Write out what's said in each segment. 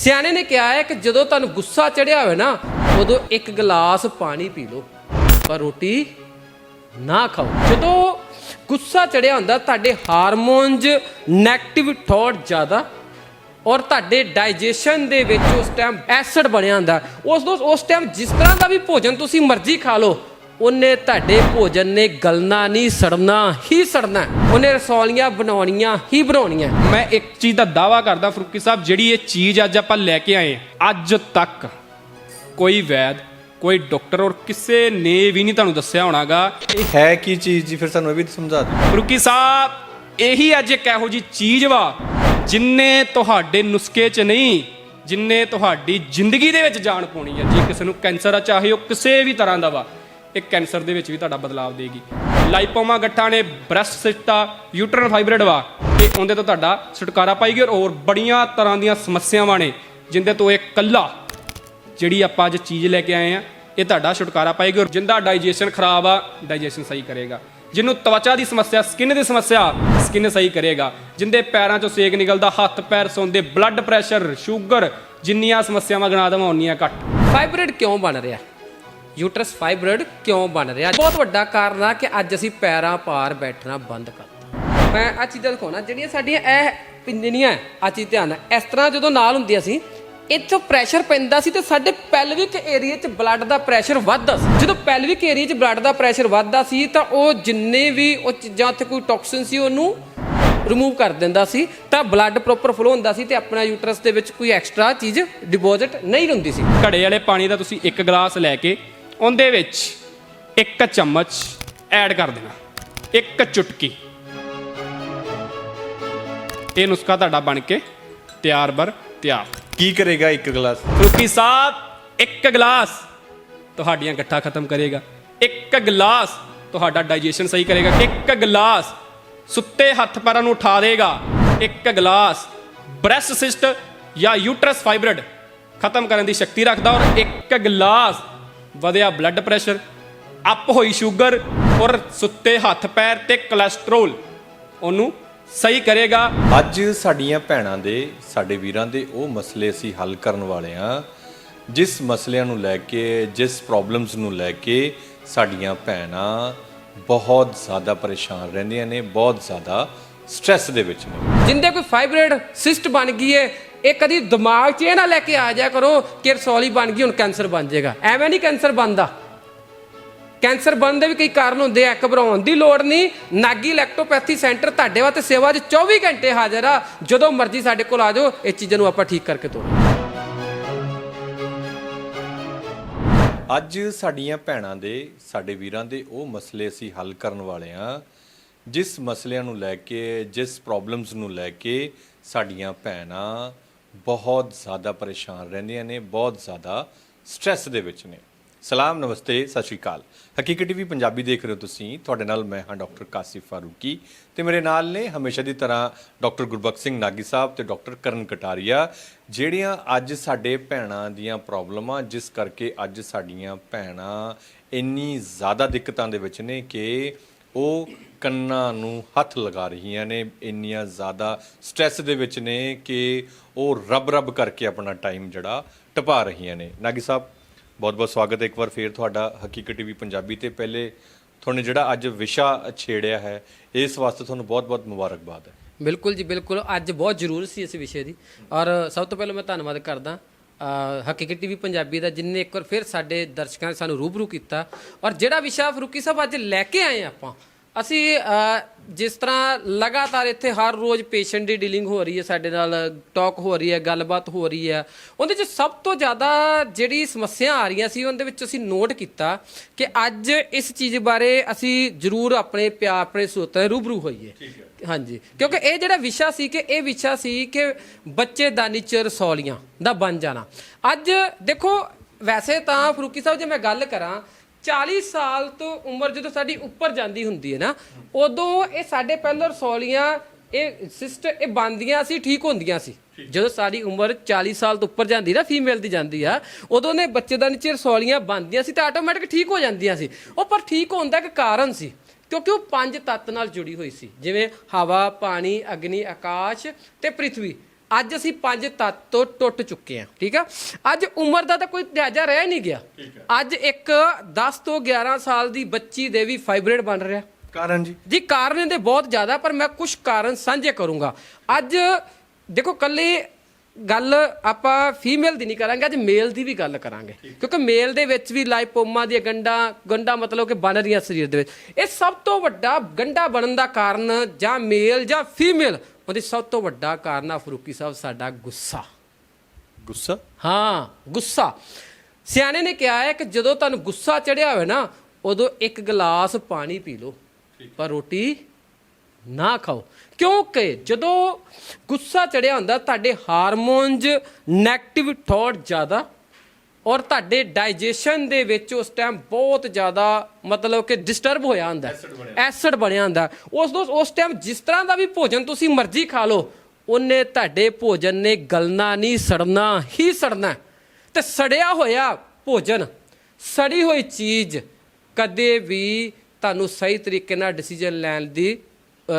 ਸਿਆਣੇ ਨੇ ਕਿਹਾ ਹੈ ਕਿ ਜਦੋਂ ਤੁਹਾਨੂੰ ਗੁੱਸਾ ਚੜਿਆ ਹੋਵੇ ਨਾ, ਉਦੋਂ ਇੱਕ ਗਲਾਸ ਪਾਣੀ ਪੀ ਲਓ, ਪਰ ਰੋਟੀ ਨਾ ਖਾਓ। ਜਦੋਂ ਗੁੱਸਾ ਚੜਿਆ ਹੁੰਦਾ, ਤੁਹਾਡੇ ਹਾਰਮੋਨਸ 네ਗੇਟਿਵ ਥਾਟ ਜ਼ਿਆਦਾ, ਔਰ ਤੁਹਾਡੇ ਡਾਈਜੈਸ਼ਨ ਦੇ ਵਿੱਚ ਉਸ ਟਾਈਮ ਐਸਿਡ ਬਣਿਆ ਹੁੰਦਾ। ਉਸ ਦੋ ਉਸ ਟਾਈਮ ਜਿਸ ਤਰ੍ਹਾਂ ਦਾ ਵੀ ਭੋਜਨ ਤੁਸੀਂ ਮਰਜ਼ੀ ਖਾ ਲਓ ਉਹਨੇ ਤੁਹਾਡੇ ਭੋਜਨ ਨੇ ਗਲਣਾ ਨਹੀਂ ਸੜਨਾ ਹੀ ਸੜਨਾ। ਉਹਨੇ ਰਸੌਲੀਆਂ ਬਣਾਉਣੀਆਂ ਹੀ ਬਣਾਉਣੀਆਂ। ਮੈਂ ਇੱਕ ਚੀਜ਼ ਦਾ ਦਾਵਾ ਕਰਦਾ ਫਰੂਕੀ ਸਾਹਿਬ ਜਿਹੜੀ ਇਹ ਚੀਜ਼ ਅੱਜ ਆਪਾਂ ਲੈ ਕੇ ਆਏ ਅੱਜ ਤੱਕ ਕੋਈ ਵੈਦ ਕੋਈ ਡਾਕਟਰ ਔਰ ਕਿਸੇ ਨੇ ਵੀ ਨਹੀਂ ਤੁਹਾਨੂੰ ਦੱਸਿਆ ਹੋਣਾਗਾ। ਇਹ ਹੈ ਕੀ ਚੀਜ਼ ਜੀ? ਫਿਰ ਸਾਨੂੰ ਇਹ ਵੀ ਸਮਝਾ ਦਿਓ। ਫਰੂਕੀ ਸਾਹਿਬ ਇਹੀ ਅੱਜ ਇੱਕ ਇਹੋ ਜੀ ਚੀਜ਼ ਵਾ ਜਿੰਨੇ ਤੁਹਾਡੇ ਨੁਸਖੇ 'ਚ ਨਹੀਂ ਜਿੰਨੇ ਤੁਹਾਡੀ ਜ਼ਿੰਦਗੀ ਦੇ ਵਿੱਚ ਜਾਣ ਪਾਉਣੀ ਹੈ ਜੇ ਕਿਸੇ ਨੂੰ ਕੈਂਸਰ ਆ ਚਾਹੇ ਉਹ ਕਿਸੇ ਵੀ ਤਰ੍ਹਾਂ ਦਾ ਵਾ ਇਹ ਕੈਂਸਰ ਦੇ ਵਿੱਚ ਵੀ ਤੁਹਾਡਾ ਬਦਲਾਅ ਦੇਗੀ। ਲਾਈਪੋਮਾ ਗੱਠਾਂ ਨੇ ਬ੍ਰੈਸਟ ਸਿਸਟਾ, ਯੂਟਰਨ ਫਾਈਬਰਡ ਵਾ ਤੇ ਉਹਦੇ ਤੋਂ ਤੁਹਾਡਾ ਛੁਟਕਾਰਾ ਪਾਈਗੀ ਔਰ ਹੋਰ ਬੜੀਆਂ ਤਰ੍ਹਾਂ ਦੀਆਂ ਸਮੱਸਿਆਵਾਂ ਨੇ ਜਿੰਦੇ ਤੋਂ ਇਹ ਕੱਲਾ ਜਿਹੜੀ ਆਪਾਂ ਅੱਜ ਚੀਜ਼ ਲੈ ਕੇ ਆਏ ਆ, ਇਹ ਤੁਹਾਡਾ ਛੁਟਕਾਰਾ ਪਾਏਗੀ ਔਰ ਜਿੰਦਾ ਡਾਈਜੈਸ਼ਨ ਖਰਾਬ ਆ, ਡਾਈਜੈਸ਼ਨ ਸਹੀ ਕਰੇਗਾ। ਜਿਹਨੂੰ ਤਵਚਾ ਦੀ ਸਮੱਸਿਆ, ਸਕਿਨ ਦੀ ਸਮੱਸਿਆ, ਸਕਿਨ ਸਹੀ ਕਰੇਗਾ। ਜਿੰਦੇ ਪੈਰਾਂ ਚੋਂ ਸੇਕ ਨਿਕਲਦਾ, ਹੱਥ ਪੈਰ ਸੌਂਦੇ ਬਲੱਡ ਪ੍ਰੈਸ਼ਰ ਸ਼ੂਗਰ ਜਿੰਨੀਆਂ ਸਮੱਸਿਆਵਾਂ ਗਣਾ ਦੇਵਾਂ, ਉਨੀਆਂ ਘੱਟ। ਫਾਈਬਰਡ ਕਿਉਂ ਬਣ ਰਿਹਾ? ਯੂਟਰਸ ਫਾਈਬਰਡ ਕਿਉਂ ਬਣ ਰਿਹਾ? ਬਹੁਤ ਵੱਡਾ ਕਾਰਨ ਆ ਕਿ ਅੱਜ ਅਸੀਂ ਪੈਰਾਂ ਪਾਰ ਬੈਠਣਾ ਬੰਦ ਕਰਤਾ ਮੈਂ ਆ ਚੀਜ਼ਾਂ ਦਿਖਾਉਣਾ, ਜਿਹੜੀਆਂ ਸਾਡੀਆਂ ਇਹ ਪਿੰਜਣੀਆਂ ਆ ਚੀਜ਼ ਧਿਆਨ ਇਸ ਤਰ੍ਹਾਂ ਜਦੋਂ ਨਾਲ ਹੁੰਦੀਆਂ ਸੀ, ਇੱਥੋਂ ਪ੍ਰੈਸ਼ਰ ਪੈਂਦਾ ਸੀ ਤੇ ਸਾਡੇ ਪੈਲਵਿਕ ਏਰੀਆ 'ਚ ਬਲੱਡ ਦਾ ਪ੍ਰੈਸ਼ਰ ਵੱਧਦਾ ਸੀ। ਜਦੋਂ ਪੈਲਵਿਕ ਏਰੀਆ 'ਚ ਬਲੱਡ ਦਾ ਪ੍ਰੈਸ਼ਰ ਵੱਧਦਾ ਸੀ, ਤਾਂ ਉਹ ਜਿੰਨੇ ਵੀ ਉਹ ਚੀਜ਼ਾਂ, ਉੱਥੇ ਕੋਈ ਟੌਕਸਿਨ ਸੀ, ਉਹਨੂੰ ਰਿਮੂਵ ਕਰ ਦਿੰਦਾ ਸੀ। ਤਾਂ ਬਲੱਡ ਪ੍ਰੋਪਰ ਫਲੋ ਹੁੰਦਾ ਸੀ ਤੇ ਆਪਣਾ ਯੂਟਰਸ ਦੇ ਵਿੱਚ ਕੋਈ ਐਕਸਟਰਾ ਚੀਜ਼ ਡਿਪੋਜ਼ਿਟ ਨਹੀਂ ਹੁੰਦੀ ਸੀ। ਘੜੇ ਵਾਲੇ ਪਾਣੀ ਦਾ ਤੁਸੀਂ ਇੱਕ ਗਲਾਸ ਲੈ ਕੇ ਉਹਦੇ ਵਿੱਚ ਇੱਕ ਚਮਚ ਐਡ ਕਰ ਦੇਣਾ। ਇੱਕ ਚੁਟਕੀ। ਇਹ ਨੁਸਖਾ ਤੁਹਾਡਾ ਬਣ ਕੇ ਤਿਆਰ ਬਰ ਤਿਆਰ। ਕੀ ਕਰੇਗਾ ਇੱਕ ਗਲਾਸ? ਫਰੂਕੀ ਸਾਹਿਬ ਇੱਕ ਗਲਾਸ ਤੁਹਾਡੀਆਂ ਗੱਠਾਂ ਖਤਮ ਕਰੇਗਾ। ਇੱਕ ਗਲਾਸ ਤੁਹਾਡਾ ਡਾਈਜੈਸ਼ਨ ਸਹੀ ਕਰੇਗਾ। ਇੱਕ ਗਲਾਸ ਸੁੱਤੇ ਹੱਥ ਪੈਰਾਂ ਨੂੰ ਉਠਾ ਦੇਗਾ। ਇੱਕ ਗਲਾਸ ਬ੍ਰੈਸਟ ਸਿਸਟ ਜਾਂ ਯੂਟਰਸ ਫਾਈਬਰਡ ਖਤਮ ਕਰਨ ਦੀ ਸ਼ਕਤੀ ਰੱਖਦਾ ਔਰ ਇੱਕ ਗਲਾਸ ਵਧਿਆ ਬਲੱਡ ਪ੍ਰੈਸ਼ਰ ਅਪ ਹੋਈ ਸ਼ੂਗਰ ਔਰ ਸੁੱਤੇ ਹੱਥ ਪੈਰ ਤੇ ਕੋਲੇਸਟ੍ਰੋਲ ਉਹਨੂੰ ਸਹੀ ਕਰੇਗਾ। ਅੱਜ ਸਾਡੀਆਂ ਭੈਣਾਂ ਦੇ ਸਾਡੇ ਵੀਰਾਂ ਦੇ ਉਹ ਮਸਲੇ ਅਸੀਂ ਹੱਲ ਕਰਨ ਵਾਲੇ ਆ ਜਿਸ ਮਸਲਿਆਂ ਨੂੰ ਲੈ ਕੇ ਜਿਸ ਪ੍ਰੋਬਲਮਸ ਨੂੰ ਲੈ ਕੇ ਸਾਡੀਆਂ ਭੈਣਾਂ ਬਹੁਤ ਜ਼ਿਆਦਾ ਪਰੇਸ਼ਾਨ ਰਹਿੰਦੀਆਂ ਨੇ ਬਹੁਤ ਜ਼ਿਆਦਾ ਸਟ੍ਰੈਸ ਦੇ ਵਿੱਚ ਨੇ। ਜਿੰਦੇ ਕੋਈ ਫਾਈਬਰਡ ਸਿਸਟ ਬਣ ਗਈ ਏ ਇਹ ਕਦੀ ਦਿਮਾਗ 'ਚ ਇਹ ਨਾ ਲੈ ਕੇ ਆ ਜਾ ਕਰੋ ਕਿ ਰਸੌਲੀ ਬਣ ਗਈ, ਹੁਣ ਕੈਂਸਰ ਬਣ ਜਾਏਗਾ। ਐਵੇਂ ਨਹੀਂ ਕੈਂਸਰ ਬਣਦਾ। ਕੈਂਸਰ ਬਣਨ ਦੇ ਵੀ ਕਈ ਕਾਰਨ ਹੁੰਦੇ ਆ। ਘਬਰਾਉਣ ਦੀ ਲੋੜ ਨਹੀਂ। ਨਾਗੀ ਇਲੈਕਟ੍ਰੋਪੈਥੀ ਸੈਂਟਰ ਤੁਹਾਡੇ ਵਾਸਤੇ ਸੇਵਾ 'ਚ 24 ਘੰਟੇ ਹਾਜ਼ਰ ਆ। ਜਦੋਂ ਮਰਜ਼ੀ ਸਾਡੇ ਕੋਲ ਆ ਜਾਓ, ਇਹ ਚੀਜ਼ਾਂ ਨੂੰ ਆਪਾਂ ਠੀਕ ਕਰਕੇ ਤੋਰਾਂਗੇ ਅੱਜ ਸਾਡੀਆਂ ਭੈਣਾਂ ਦੇ, ਸਾਡੇ ਵੀਰਾਂ ਦੇ ਉਹ ਮਸਲੇ ਅਸੀਂ ਹੱਲ ਕਰਨ ਵਾਲੇ ਆ। ਜਿਸ ਮਸਲਿਆਂ ਨੂੰ ਲੈ ਕੇ, ਜਿਸ ਪ੍ਰੋਬਲਮਸ ਨੂੰ ਲੈ ਕੇ ਸਾਡੀਆਂ ਭੈਣਾਂ ਬਹੁਤ ਜ਼ਿਆਦਾ ਪਰੇਸ਼ਾਨ ਰਹਿੰਦੀਆਂ ਨੇ, ਬਹੁਤ ਜ਼ਿਆਦਾ ਸਟ੍ਰੈਸ ਦੇ ਵਿੱਚ ਨੇ। ਸਲਾਮ, ਨਮਸਤੇ, ਸਤਿ ਸ਼੍ਰੀ ਅਕਾਲ। ਹਕੀਕਤ ਟੀਵੀ ਪੰਜਾਬੀ ਦੇਖ ਰਹੇ ਹੋ ਤੁਸੀਂ। ਤੁਹਾਡੇ ਨਾਲ ਮੈਂ ਹਾਂ ਡਾਕਟਰ ਕਾਸਿਫ ਫਾਰੂਕੀ ਤੇ ਮੇਰੇ ਨਾਲ ਨੇ ਹਮੇਸ਼ਾ ਦੀ ਤਰ੍ਹਾਂ ਡਾਕਟਰ ਗੁਰਬਖਸ਼ ਸਿੰਘ ਨਾਗੀ ਸਾਹਿਬ ਤੇ ਡਾਕਟਰ ਕਰਨ ਕਟਾਰੀਆ, ਜਿਹੜੀਆਂ ਅੱਜ ਸਾਡੇ ਭੈਣਾਂ ਦੀਆਂ ਪ੍ਰੋਬਲਮਾਂ, ਜਿਸ ਕਰਕੇ ਅੱਜ ਸਾਡੀਆਂ ਭੈਣਾਂ ਇੰਨੀ ਜ਼ਿਆਦਾ ਦਿੱਕਤਾਂ ਦੇ ਵਿੱਚ ਨੇ ਕਿ ਉਹ ਕੰਨਾਂ ਨੂੰ ਹੱਥ ਲਗਾ ਰਹੀਆਂ ਨੇ, ਇੰਨੀਆਂ ਜ਼ਿਆਦਾ ਸਟ੍ਰੈਸ ਦੇ ਵਿੱਚ ਨੇ ਕਿ ਉਹ ਰੱਬ ਰੱਬ ਕਰਕੇ ਆਪਣਾ ਟਾਈਮ ਜਿਹੜਾ ਟਪਾ ਰਹੀਆਂ ਨੇ। ਨਾਗੀ ਸਾਹਿਬ, ਬਹੁਤ ਬਹੁਤ ਸਵਾਗਤ ਹੈ ਇੱਕ ਵਾਰ ਫੇਰ ਤੁਹਾਡਾ ਹਕੀਕਤ ਟੀਵੀ ਪੰਜਾਬੀ ਤੇ। ਪਹਿਲੇ ਤੁਹਾਨੂੰ ਜਿਹੜਾ ਅੱਜ ਵਿਸ਼ਾ ਛੇੜਿਆ ਹੈ, ਇਸ ਵਾਸਤੇ ਤੁਹਾਨੂੰ ਬਹੁਤ ਬਹੁਤ ਮੁਬਾਰਕਬਾਦ ਹੈ। ਬਿਲਕੁਲ ਜੀ, ਬਿਲਕੁਲ। ਅੱਜ ਬਹੁਤ ਜ਼ਰੂਰ ਸੀ ਇਸ ਵਿਸ਼ੇ ਦੀ। ਔਰ ਸਭ ਤੋਂ ਪਹਿਲਾਂ ਮੈਂ ਧੰਨਵਾਦ ਕਰਦਾ ਹਕੀਕਤ ਟੀਵੀ ਪੰਜਾਬੀ ਦਾ ਜਿਨਨੇ ਇੱਕ ਵਾਰ ਫਿਰ ਸਾਡੇ ਦਰਸ਼ਕਾਂ ਨੇ ਸਾਨੂੰ ਰੂਬਰੂ ਕੀਤਾ। ਔਰ ਜਿਹੜਾ ਵਿਸ਼ਾ ਫਰੂਕੀ ਸਾਹਿਬ ਅੱਜ ਲੈ ਕੇ ਆਏ ਆਪਾਂ, ਅਸੀਂ ਜਿਸ ਤਰ੍ਹਾਂ ਲਗਾਤਾਰ ਇੱਥੇ ਹਰ ਰੋਜ਼ ਪੇਸ਼ੈਂਟ ਦੀ ਡੀਲਿੰਗ ਹੋ ਰਹੀ ਹੈ ਸਾਡੇ ਨਾਲ ਟਾਕ ਹੋ ਰਹੀ ਹੈ ਗੱਲਬਾਤ ਹੋ ਰਹੀ ਹੈ ਉਹਦੇ ਵਿੱਚ ਸਭ ਤੋਂ ਜ਼ਿਆਦਾ ਜਿਹੜੀ ਸਮੱਸਿਆ ਆ ਰਹੀਆਂ ਸੀ ਉਹਦੇ ਵਿੱਚ ਅਸੀਂ ਨੋਟ ਕੀਤਾ ਕਿ ਅੱਜ ਇਸ ਚੀਜ਼ ਬਾਰੇ ਅਸੀਂ ਜ਼ਰੂਰ ਆਪਣੇ ਪਿਆਰ ਆਪਣੇ ਨਾਲ ਰੂਬਰੂ ਹੋਈਏ। ਹਾਂਜੀ ਕਿਉਂਕਿ ਇਹ ਜਿਹੜਾ ਵਿਸ਼ਾ ਸੀ ਕਿ ਇਹ ਵਿਸ਼ਾ ਸੀ ਕਿ ਬੱਚੇਦਾਨੀ ਚ ਰਸੌਲੀਆਂ ਦਾ ਬਣ ਜਾਣਾ। ਅੱਜ ਦੇਖੋ ਵੈਸੇ ਤਾਂ ਫਰੂਕੀ ਸਾਹਿਬ ਜੇ ਮੈਂ ਗੱਲ ਕਰਾਂ 40 ਸਾਲ ਤੋਂ ਉਮਰ ਜਦੋਂ ਸਾਡੀ ਉੱਪਰ ਜਾਂਦੀ ਹੁੰਦੀ ਹੈ ਨਾ, ਉਦੋਂ ਇਹ ਸਾਡੇ ਪਹਿਲਾਂ ਰਸੌਲੀਆਂ, ਇਹ ਸਿਸਟ, ਇਹ ਬੰਦੀਆਂ ਸੀ, ਠੀਕ ਹੁੰਦੀਆਂ ਸੀ। ਜਦੋਂ ਸਾਡੀ ਉਮਰ 40 ਸਾਲ ਤੋਂ ਉੱਪਰ ਜਾਂਦੀ ਨਾ ਫੀਮੇਲ ਦੀ ਜਾਂਦੀ ਆ, ਉਦੋਂ ਨੇ ਬੱਚੇਦਾਨੀ ਚ ਰਸੌਲੀਆਂ ਬੰਦੀਆਂ ਸੀ ਤਾਂ ਆਟੋਮੈਟਿਕ ਠੀਕ ਹੋ ਜਾਂਦੀਆਂ ਸੀ। ਉਹ ਪਰ ਠੀਕ ਹੋਣ ਦਾ ਇੱਕ ਕਾਰਨ ਸੀ, ਕਿਉਂਕਿ ਉਹ ਪੰਜ ਤੱਤ ਨਾਲ ਜੁੜੀ ਹੋਈ ਸੀ। ਜਿਵੇਂ ਹਵਾ, ਪਾਣੀ, ਅਗਨੀ, ਆਕਾਸ਼ ਤੇ ਪ੍ਰithvi ਅੱਜ ਅਸੀਂ ਪੰਜ ਤੱਤ ਤੋਂ ਟੁੱਟ ਚੁੱਕੇ ਹਾਂ ਠੀਕ ਆ? ਅੱਜ ਉਮਰ ਦਾ ਤਾਂ ਕੋਈ ਲਿਹਾਜ਼ਾ ਰਹਿ ਨਹੀਂ ਗਿਆ। ਅੱਜ ਇੱਕ 10 ਤੋਂ 11 ਸਾਲ ਦੀ ਬੱਚੀ ਦੇ ਵੀ ਫਾਈਬਰੇਟ ਬਣ ਰਿਹਾ। ਕਾਰਨ ਜੀ? ਜੀ ਕਾਰਨ ਇਹਦੇ ਬਹੁਤ ਜ਼ਿਆਦਾ ਪਰ ਮੈਂ ਕੁਝ ਕਾਰਨ ਸਾਂਝੇ ਕਰੂੰਗਾ। ਅੱਜ ਦੇਖੋ ਕੱਲੀ ਗੱਲ ਆਪਾਂ ਫੀਮੇਲ ਦੀ ਨਹੀਂ ਕਰਾਂਗੇ ਅੱਜ ਮੇਲ ਦੀ ਵੀ ਗੱਲ ਕਰਾਂਗੇ। ਕਿਉਂਕਿ ਮੇਲ ਦੇ ਵਿੱਚ ਵੀ ਲਾਈਪੋਮਾ ਦੀਆਂ ਗੰਡਾ ਗੰਡਾ ਮਤਲਬ ਕਿ ਬਣ ਰਹੀਆਂ ਸਰੀਰ ਦੇ ਵਿੱਚ। ਇਹ ਸਭ ਤੋਂ ਵੱਡਾ ਗੰਡਾ ਬਣਨ ਦਾ ਕਾਰਨ ਜਾਂ ਮੇਲ ਜਾਂ ਫੀਮੇਲ ਉਹਦੀ ਸਭ ਤੋਂ ਵੱਡਾ ਕਾਰਨ ਆ ਫਰੂਕੀ ਸਾਹਿਬ ਸਾਡਾ ਗੁੱਸਾ। ਗੁੱਸਾ? ਹਾਂ ਗੁੱਸਾ। ਸਿਆਣੇ ਨੇ ਕਿਹਾ ਹੈ ਕਿ ਜਦੋਂ ਤੁਹਾਨੂੰ ਗੁੱਸਾ ਚੜਿਆ ਹੋਵੇ ਨਾ ਉਦੋਂ ਇੱਕ ਗਲਾਸ ਪਾਣੀ ਪੀ ਲਓ ਪਰ ਰੋਟੀ ਨਾ ਖਾਓ। ਕਿਉਂਕਿ ਜਦੋਂ ਗੁੱਸਾ ਚੜਿਆ ਹੁੰਦਾ ਤੁਹਾਡੇ ਹਾਰਮੋਨਸ 네ਗੇਟਿਵ ਥਾਟ ਜ਼ਿਆਦਾ ਔਰ ਤੁਹਾਡੇ ਡਾਈਜੈਸ਼ਨ ਦੇ ਵਿੱਚ ਉਸ ਟਾਈਮ ਬਹੁਤ ਜ਼ਿਆਦਾ ਮਤਲਬ ਕਿ ਡਿਸਟਰਬ ਹੋਇਆ ਹੁੰਦਾ ਐਸਿਡ ਬਣਿਆ। ਹੁੰਦਾ ਉਸ ਦੋ ਉਸ ਟਾਈਮ ਜਿਸ ਤਰ੍ਹਾਂ ਦਾ ਵੀ ਭੋਜਨ ਤੁਸੀਂ ਮਰਜ਼ੀ ਖਾ ਲਓ ਉਹਨੇ ਤੁਹਾਡੇ ਭੋਜਨ ਨੇ ਗਲਣਾ ਨਹੀਂ ਸੜਨਾ ਹੀ ਸੜਨਾ ਤੇ ਸੜਿਆ ਹੋਇਆ ਭੋਜਨ ਸੜੀ ਹੋਈ ਚੀਜ਼ ਕਦੇ ਵੀ ਤੁਹਾਨੂੰ ਸਹੀ ਤਰੀਕੇ ਨਾਲ ਡਿਸੀਜਨ ਲੈਣ ਦੀ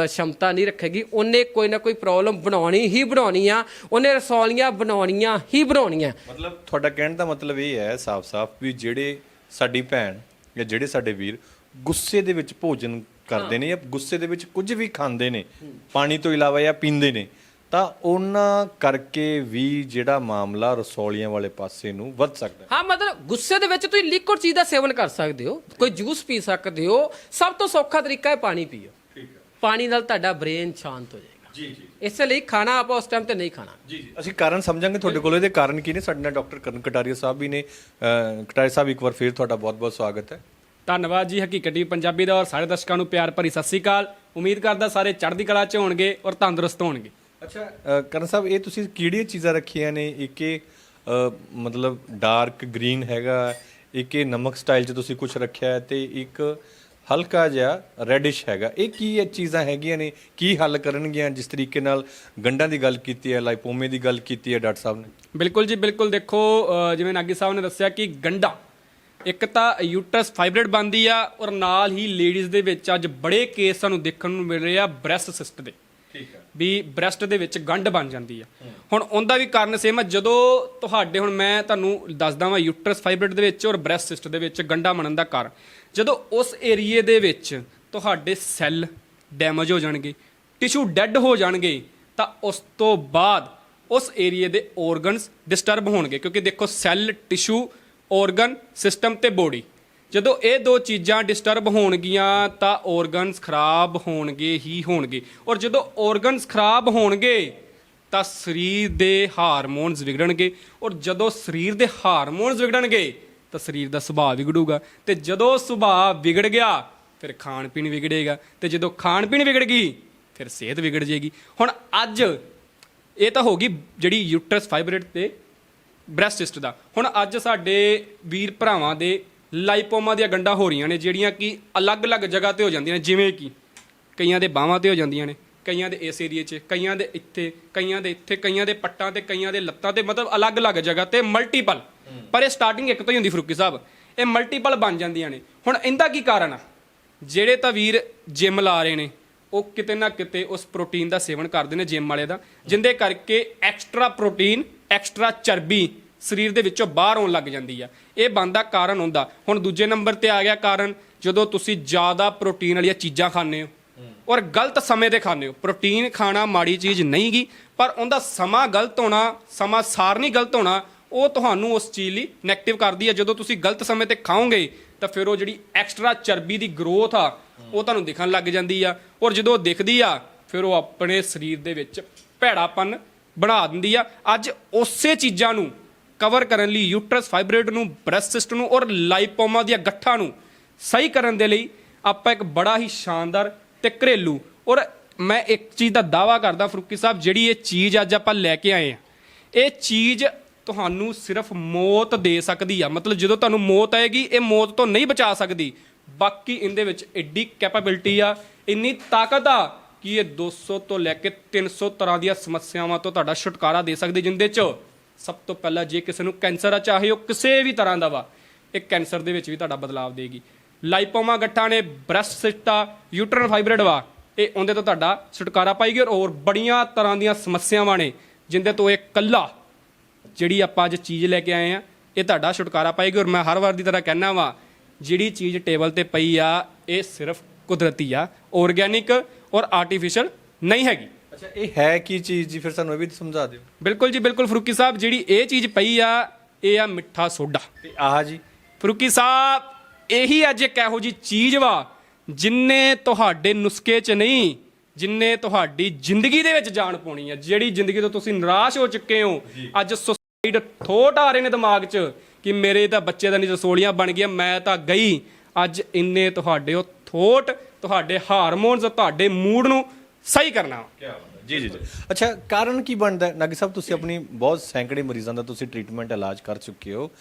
ਸ਼ਮਤਾ ਨਹੀਂ ਰੱਖੇਗੀ। ਉਹਨੇ ਕੋਈ ਨਾ ਕੋਈ ਪ੍ਰੋਬਲਮ ਬਣਾਉਣੀ ਹੀ ਬਣਾਉਣੀ ਆ। ਉਹਨੇ ਰਸੌਲੀਆਂ ਬਣਾਉਣੀਆਂ ਹੀ ਬਣਾਉਣੀਆਂ। ਮਤਲਬ ਤੁਹਾਡਾ ਕਹਿਣ ਦਾ ਮਤਲਬ ਇਹ ਹੈ ਸਾਫ਼-ਸਾਫ਼ ਵੀ ਜਿਹੜੇ ਸਾਡੀ ਭੈਣ ਜਾਂ ਜਿਹੜੇ ਸਾਡੇ ਵੀਰ ਗੁੱਸੇ ਦੇ ਵਿੱਚ ਭੋਜਨ ਕਰਦੇ ਨੇ ਜਾਂ ਗੁੱਸੇ ਦੇ ਵਿੱਚ ਕੁਝ ਵੀ ਖਾਂਦੇ ਨੇ ਪਾਣੀ ਤੋਂ ਇਲਾਵਾ ਜਾਂ ਪੀਂਦੇ ਨੇ ਤਾਂ ਉਹਨਾਂ ਕਰਕੇ ਵੀ ਜਿਹੜਾ ਮਾਮਲਾ ਰਸੌਲੀਆਂ ਵਾਲੇ ਪਾਸੇ ਨੂੰ ਵੱਧ ਸਕਦਾ ਹੈ। ਹਾਂ ਮਤਲਬ ਗੁੱਸੇ ਦੇ ਵਿੱਚ ਤੁਸੀਂ ਲਿਕੁਇਡ ਚੀਜ਼ ਦਾ ਸੇਵਨ ਕਰ ਸਕਦੇ ਹੋ। ਕੋਈ ਜੂਸ ਪੀ ਸਕਦੇ ਹੋ। ਸਭ ਤੋਂ ਸੌਖਾ ਤਰੀਕਾ ਹੈ ਪਾਣੀ ਪੀਓ। ਪਾਣੀ ਨਾਲ ਤੁਹਾਡਾ ਬ੍ਰੇਨ ਸ਼ਾਂਤ ਹੋ ਜਾਏਗਾ। ਜੀ ਜੀ। ਇਸੇ ਲਈ ਖਾਣਾ ਆਪਾਂ ਉਸ ਟਾਈਮ ਤੇ ਨਹੀਂ ਖਾਣਾ। ਜੀ ਜੀ। ਅਸੀਂ ਕਾਰਨ ਸਮਝਾਂਗੇ ਤੁਹਾਡੇ ਕੋਲ ਇਹਦੇ ਕਾਰਨ ਕੀ ਨੇ? ਸਾਡੇ ਨਾਲ ਡਾਕਟਰ ਕਰਨ ਕਟਾਰੀਆ ਸਾਹਿਬ ਵੀ ਨੇ। ਅਹ, ਕਟਾਰੀਆ ਸਾਹਿਬ ਇੱਕ ਵਾਰ ਫਿਰ ਤੁਹਾਡਾ ਬਹੁਤ-ਬਹੁਤ ਸਵਾਗਤ ਹੈ। ਧੰਨਵਾਦ ਜੀ ਹਕੀਕਤ ਪੰਜਾਬੀ ਦਾ ਔਰ ਸਾਰੇ ਦਰਸ਼ਕਾਂ ਨੂੰ ਪਿਆਰ ਭਰੀ ਸਤਿ ਸ੍ਰੀ ਅਕਾਲ। ਉਮੀਦ ਕਰਦਾ ਸਾਰੇ ਚੜ੍ਹਦੀ ਕਲਾ 'ਚ ਹੋਣਗੇ ਔਰ ਤੰਦਰੁਸਤ ਹੋਣਗੇ। ਅੱਛਾ ਅ, ਕਰਨ ਸਾਹਿਬ ਇਹ ਤੁਸੀਂ ਕਿਹੜੀਆਂ ਚੀਜ਼ਾਂ ਰੱਖੀਆਂ ਨੇ? ਇੱਕ ਇਹ ਅ, ਮਤਲਬ ਡਾਰਕ ਗ੍ਰੀਨ ਹੈਗਾ ਇੱਕ ਇਹ ਨਮਕ ਸਟਾਈਲ 'ਚ ਤੁਸੀਂ ਕੁਝ ਰੱਖਿਆ ਹੈ ਤੇ ਇੱਕ ਹਲਕਾ ਜਿਹਾ ਰੈਡਿਸ਼ ਹੈਗਾ। ਇਹ ਕੀ ਇਹ ਚੀਜ਼ਾਂ ਹੈਗੀਆਂ ਨੇ? ਕੀ ਹੱਲ ਕਰਨਗੀਆਂ? ਜਿਸ ਤਰੀਕੇ ਨਾਲ ਗੰਢਾਂ ਦੀ ਗੱਲ ਕੀਤੀ ਹੈ ਲਾਈਪੋਮੇ ਦੀ ਗੱਲ ਕੀਤੀ ਹੈ ਡਾਕਟਰ ਸਾਹਿਬ ਨੇ। ਬਿਲਕੁਲ ਜੀ ਬਿਲਕੁਲ। ਦੇਖੋ ਜਿਵੇਂ ਨਾਗੀ ਸਾਹਿਬ ਨੇ ਦੱਸਿਆ ਕਿ ਗੰਡਾ ਇੱਕ ਤਾਂ ਯੂਟਰਸ ਫਾਈਬਰੇਟ ਬਣਦੀ ਆ ਔਰ ਨਾਲ ਹੀ ਲੇਡੀਜ਼ ਦੇ ਵਿੱਚ ਅੱਜ ਬੜੇ ਕੇਸ ਸਾਨੂੰ ਦੇਖਣ ਨੂੰ ਮਿਲ ਰਹੇ ਆ ਬ੍ਰੈਸਟ ਸਿਸਟ ਦੇ। ਠੀਕ ਹੈ। ਵੀ ਬ੍ਰੈਸਟ ਦੇ ਵਿੱਚ ਗੰਢ ਬਣ ਜਾਂਦੀ ਆ। ਹੁਣ ਉਹਦਾ ਵੀ ਕਾਰਨ ਸੇਮ ਆ। ਜਦੋਂ ਤੁਹਾਡੇ ਹੁਣ ਮੈਂ ਤੁਹਾਨੂੰ ਦੱਸਦਾ ਵਾਂ ਯੂਟਰਸ ਫਾਈਬਰੇਟ ਦੇ ਵਿੱਚ ਔਰ ਬ੍ਰੈਸਟ ਸਿਸਟ ਦੇ ਵਿੱਚ ਗੰਢਾ ਬਣਨ ਦਾ ਕਾਰਨ। ਜਦੋਂ ਉਸ ਏਰੀਏ ਦੇ ਵਿੱਚ ਤੁਹਾਡੇ ਸੈੱਲ ਡੈਮੇਜ ਹੋ ਜਾਣਗੇ ਟਿਸ਼ੂ ਡੈੱਡ ਹੋ ਜਾਣਗੇ, ਤਾਂ ਉਸ ਤੋਂ ਬਾਅਦ ਉਸ ਏਰੀਏ ਦੇ ਆਰਗਨਸ ਡਿਸਟਰਬ ਹੋਣਗੇ। ਕਿਉਂਕਿ ਦੇਖੋ, ਸੈੱਲ ਟਿਸ਼ੂ ਆਰਗਨ ਸਿਸਟਮ ਤੇ ਬੋਡੀ ਜਦੋਂ ਇਹ ਦੋ ਚੀਜ਼ਾਂ ਡਿਸਟਰਬ ਹੋਣਗੀਆਂ, ਤਾਂ ਆਰਗਨਸ ਖਰਾਬ ਹੋਣਗੇ, ਹੀ ਹੋਣਗੇ। ਔਰ ਜਦੋਂ ਆਰਗਨਸ ਖਰਾਬ ਹੋਣਗੇ, ਤਾਂ ਸਰੀਰ ਦੇ ਹਾਰਮੋਨਸ ਵਿਗੜਨਗੇ। ਔਰ ਜਦੋਂ ਸਰੀਰ ਦੇ ਹਾਰਮੋਨਸ ਵਿਗੜਨਗੇ ਤਾਂ ਸਰੀਰ ਦਾ ਸੁਭਾਅ ਵਿਗੜੂਗਾ। ਤੇ ਜਦੋਂ ਸੁਭਾਅ ਵਿਗੜ ਗਿਆ, ਫਿਰ ਖਾਣ ਪੀਣ ਵਿਗੜੇਗਾ। ਤੇ ਜਦੋਂ ਖਾਣ ਪੀਣ ਵਿਗੜ ਗਈ, ਫਿਰ ਸਿਹਤ ਵਿਗੜ ਜਾਏਗੀ ਹੁਣ ਅੱਜ ਇਹ ਤਾਂ ਹੋ ਗਈ ਜਿਹੜੀ ਯੂਟਰਸ ਫਾਈਬਰੇਟ ਤੇ ਬ੍ਰੈਸਟ ਸਿਸਟ ਦਾ। ਹੁਣ ਅੱਜ ਸਾਡੇ ਵੀਰ ਭਰਾਵਾਂ ਦੇ ਲਾਈਪੋਮਾ ਦੀਆਂ ਗੰਢਾਂ ਹੋ ਰਹੀਆਂ ਨੇ, ਜਿਹੜੀਆਂ ਕਿ ਅਲੱਗ-ਅਲੱਗ ਜਗ੍ਹਾ ਤੇ ਹੋ ਜਾਂਦੀਆਂ ਨੇ। ਜਿਵੇਂ ਕਿ ਕਈਆਂ ਦੇ ਬਾਹਾਂ ਤੇ ਹੋ ਜਾਂਦੀਆਂ ਨੇ, ਕਈਆਂ ਦੇ ਇਸ ਏਰੀਏ 'ਚ, ਕਈਆਂ ਦੇ ਇੱਥੇ, ਕਈਆਂ ਦੇ ਇੱਥੇ, ਕਈਆਂ ਦੇ ਪੱਟਾਂ ਤੇ, ਕਈਆਂ ਦੇ ਲੱਤਾਂ ਤੇ, ਮਤਲਬ ਅਲੱਗ-ਅਲੱਗ ਜਗ੍ਹਾ ਤੇ ਮਲਟੀਪਲ ਪਰ ਇਹ ਸਟਾਰਟਿੰਗ ਇੱਕ ਤੋਂ ਹੀ ਹੁੰਦੀ ਫਰੂਕੀ ਸਾਹਿਬ। ਇਹ ਮਲਟੀਪਲ ਬਣ ਜਾਂਦੀਆਂ ਨੇ। ਹੁਣ ਇਹਦਾ ਕੀ ਕਾਰਨ ਆ? ਜਿਹੜੇ ਤਾਂ ਵੀਰ ਜਿਮ ਲਾ ਰਹੇ ਨੇ, ਉਹ ਕਿਤੇ ਨਾ ਕਿਤੇ ਉਸ ਪ੍ਰੋਟੀਨ ਦਾ ਸੇਵਨ ਕਰਦੇ ਨੇ ਜਿਮ ਵਾਲੇ ਦਾ, ਜਿੰਦੇ ਕਰਕੇ ਐਕਸਟਰਾ ਪ੍ਰੋਟੀਨ ਐਕਸਟਰਾ ਚਰਬੀ ਸਰੀਰ ਦੇ ਵਿੱਚੋਂ ਬਾਹਰ ਆਉਣ ਲੱਗ ਜਾਂਦੀ ਆ। ਇਹ ਬੰਦਾ ਕਾਰਨ ਹੁੰਦਾ। ਹੁਣ ਦੂਜੇ ਨੰਬਰ ਤੇ ਆ ਗਿਆ ਕਾਰਨ, ਜਦੋਂ ਤੁਸੀਂ ਜ਼ਿਆਦਾ ਪ੍ਰੋਟੀਨ ਵਾਲੀਆਂ ਚੀਜ਼ਾਂ ਖਾਂਦੇ ਹੋ ਔਰ ਗਲਤ ਸਮੇਂ ਤੇ ਖਾਂਦੇ ਹੋ। ਪ੍ਰੋਟੀਨ ਖਾਣਾ ਮਾੜੀ ਚੀਜ਼ ਨਹੀਂ ਗੀ ਪਰ ਉਹਦਾ ਸਮਾਂ ਗਲਤ ਹੋਣਾ, ਸਮਾਂ ਸਾਰਨੀ ਗਲਤ ਹੋਣਾ ਉਹ ਤੁਹਾਨੂੰ ਉਸ ਚੀਜ਼ ਲਈ ਨੈਗੇਟਿਵ ਕਰਦੀ ਹੈ। ਜਦੋਂ ਤੁਸੀਂ ਗਲਤ ਸਮੇਂ ਤੇ ਖਾਓਗੇ, ਤਾਂ ਫਿਰ ਉਹ ਜਿਹੜੀ ਐਕਸਟਰਾ ਚਰਬੀ ਦੀ ਗਰੋਥ ਆ, ਉਹ ਤੁਹਾਨੂੰ ਦਿਖਣ ਲੱਗ ਜਾਂਦੀ ਆ। ਔਰ ਜਦੋਂ ਉਹ ਦਿਖਦੀ ਆ, ਫਿਰ ਉਹ ਆਪਣੇ ਸਰੀਰ ਦੇ ਵਿੱਚ ਭੈੜਾਪਨ ਬਣਾ ਦਿੰਦੀ ਆ। ਅੱਜ ਉਸੇ ਚੀਜ਼ਾਂ ਨੂੰ ਕਵਰ ਕਰਨ ਲਈ ਯੂਟਰਸ ਫਾਈਬਰੇਟ ਨੂੰ ਬ੍ਰੈਸਟ ਸਿਸਟ ਨੂੰ ਔਰ ਲਾਈਪੋਮਾ ਦੀਆਂ ਗੱਠਾਂ ਨੂੰ ਸਹੀ ਕਰਨ ਦੇ ਲਈ ਆਪਾਂ ਇੱਕ ਬੜਾ ਹੀ ਸ਼ਾਨਦਾਰ ਤੇ ਘਰੇਲੂ ਔਰ ਮੈਂ ਇੱਕ ਚੀਜ਼ ਦਾ ਦਾਵਾ ਕਰਦਾ ਫਰੂਕੀ ਸਾਹਿਬ, ਜਿਹੜੀ ਇਹ ਚੀਜ਼ ਅੱਜ ਆਪਾਂ ਲੈ ਕੇ ਆਏ ਆ। ਇਹ ਚੀਜ਼ ਤੁਹਾਨੂੰ ਸਿਰਫ ਮੌਤ ਦੇ ਸਕਦੀ ਆ। ਮਤਲਬ ਜਦੋਂ ਤੁਹਾਨੂੰ ਮੌਤ ਆਏਗੀ, ਇਹ ਮੌਤ ਤੋਂ ਨਹੀਂ ਬਚਾ ਸਕਦੀ। ਬਾਕੀ ਇਹਦੇ ਵਿੱਚ ਐਡੀ ਕੈਪੇਬਿਲਿਟੀ ਆ, ਇੰਨੀ ਤਾਕਤ ਆ ਕਿ ਇਹ 200 ਤੋਂ ਲੈ ਕੇ 300 ਤਰ੍ਹਾਂ ਦੀਆਂ ਸਮੱਸਿਆਵਾਂ ਤੋਂ ਤੁਹਾਡਾ ਛੁਟਕਾਰਾ ਦੇ ਸਕਦੀ ਜਿੰਦੇ ਚ ਸਭ ਤੋਂ ਪਹਿਲਾਂ ਜੇ ਕਿਸੇ ਨੂੰ ਕੈਂਸਰ ਆ, ਚਾਹੇ ਉਹ ਕਿਸੇ ਵੀ ਤਰ੍ਹਾਂ ਦਾ ਵਾ, ਇਹ ਕੈਂਸਰ ਦੇ ਵਿੱਚ ਵੀ ਤੁਹਾਡਾ ਬਦਲਾਵ ਦੇਗੀ। ਲਾਈਪੋਮਾ ਗੱਠਾਂ ਨੇ, ਬ੍ਰੈਸਟ ਸਿਸਟਾ ਯੂਟਰਨ ਫਾਈਬਰਡ ਵਾ, ਇਹ ਉਹਦੇ ਤੋਂ ਤੁਹਾਡਾ ਛੁਟਕਾਰਾ ਪਾਏਗੀ ਔਰ ਹੋਰ ਬੜੀਆਂ ਤਰ੍ਹਾਂ ਦੀਆਂ ਸਮੱਸਿਆਵਾਂ ਨੇ, ਜਿੰਦੇ ਤੋਂ ਇਹ ਕੱਲਾ ਜਿਹੜੀ ਆਪਾਂ ਅੱਜ ਚੀਜ਼ ਲੈ ਕੇ ਆਏ ਆ ਇਹ ਤੁਹਾਡਾ ਛੁਟਕਾਰਾ ਪਾਏਗੀ ਔਰ ਮੈਂ ਹਰ ਵਾਰ ਦੀ ਤਰ੍ਹਾਂ ਕਹਿਣਾ ਵਾਂ ਜਿਹੜੀ ਚੀਜ਼ ਟੇਬਲ ਤੇ ਪਈ ਆ ਇਹ ਸਿਰਫ ਕੁਦਰਤੀ ਆ ਆਰਗੇਨਿਕ ਔਰ ਆਰਟੀਫੀਸ਼ੀਅਲ ਨਹੀਂ ਹੈਗੀ। ਅੱਛਾ ਇਹ ਹੈ ਕੀ ਚੀਜ਼ ਜੀ? ਫਿਰ ਸਾਨੂੰ ਇਹ ਵੀ ਸਮਝਾ ਦਿਓ। ਬਿਲਕੁਲ ਜੀ ਬਿਲਕੁਲ ਫਰੂਕੀ ਸਾਹਿਬ ਜਿਹੜੀ ਇਹ ਚੀਜ਼ ਪਈ ਆ ਇਹ ਆ ਮਿੱਠਾ ਸੋਡਾ। ਤੇ ਆਹ ਜੀ। ਫਰੂਕੀ ਸਾਹਿਬ ਇਹੀ ਅੱਜ ਇੱਕ ਇਹੋ ਜੀ ਚੀਜ਼ ਵਾ ਜਿੰਨੇ ਤੁਹਾਡੇ ਨੁਸਖੇ 'ਚ ਨਹੀਂ ਜਿੰਨੇ ਤੁਹਾਡੀ ਜ਼ਿੰਦਗੀ ਦੇ ਵਿੱਚ ਜਾਣ ਪਾਉਣੀ ਆ ਜਿਹੜੀ ਜ਼ਿੰਦਗੀ ਤੋਂ ਤੁਸੀਂ ਨਿਰਾਸ਼ ਹੋ ਚੁੱਕੇ ਹੋ ਅੱਜ ਸੁਸਾਈਡ ਥੋਟ ਆ ਰਹੇ ਨੇ ਦਿਮਾਗ 'ਚ ਕਿ ਮੇਰੇ ਤਾਂ ਬੱਚੇ ਦਾ ਨਹੀਂ ਰਸੋਲੀਆਂ ਬਣ ਗਈਆਂ ਮੈਂ ਤਾਂ ਗਈ। ਅੱਜ ਇੰਨੇ ਤੁਹਾਡੇ ਉਹ ਥੋਟ ਤੁਹਾਡੇ ਹਾਰਮੋਨਸ ਤੁਹਾਡੇ ਮੂਡ ਨੂੰ ਸਹੀ ਕਰਨਾ। ਵਾ। ਜੀ ਜੀ ਜੀ। ਅੱਛਾ ਕਾਰਨ ਕੀ ਬਣਦਾ? ਹੈ ਨਾਗੀ ਸਾਹਿਬ ਤੁਸੀਂ ਆਪਣੀ ਬਹੁਤ ਸੈਂਕੜੇ ਮਰੀਜ਼ਾਂ ਦਾ ਤੁਸੀਂ ਟ੍ਰੀਟਮੈਂਟ ਇਲਾਜ ਕਰ ਚੁੱਕੇ ਹੋ।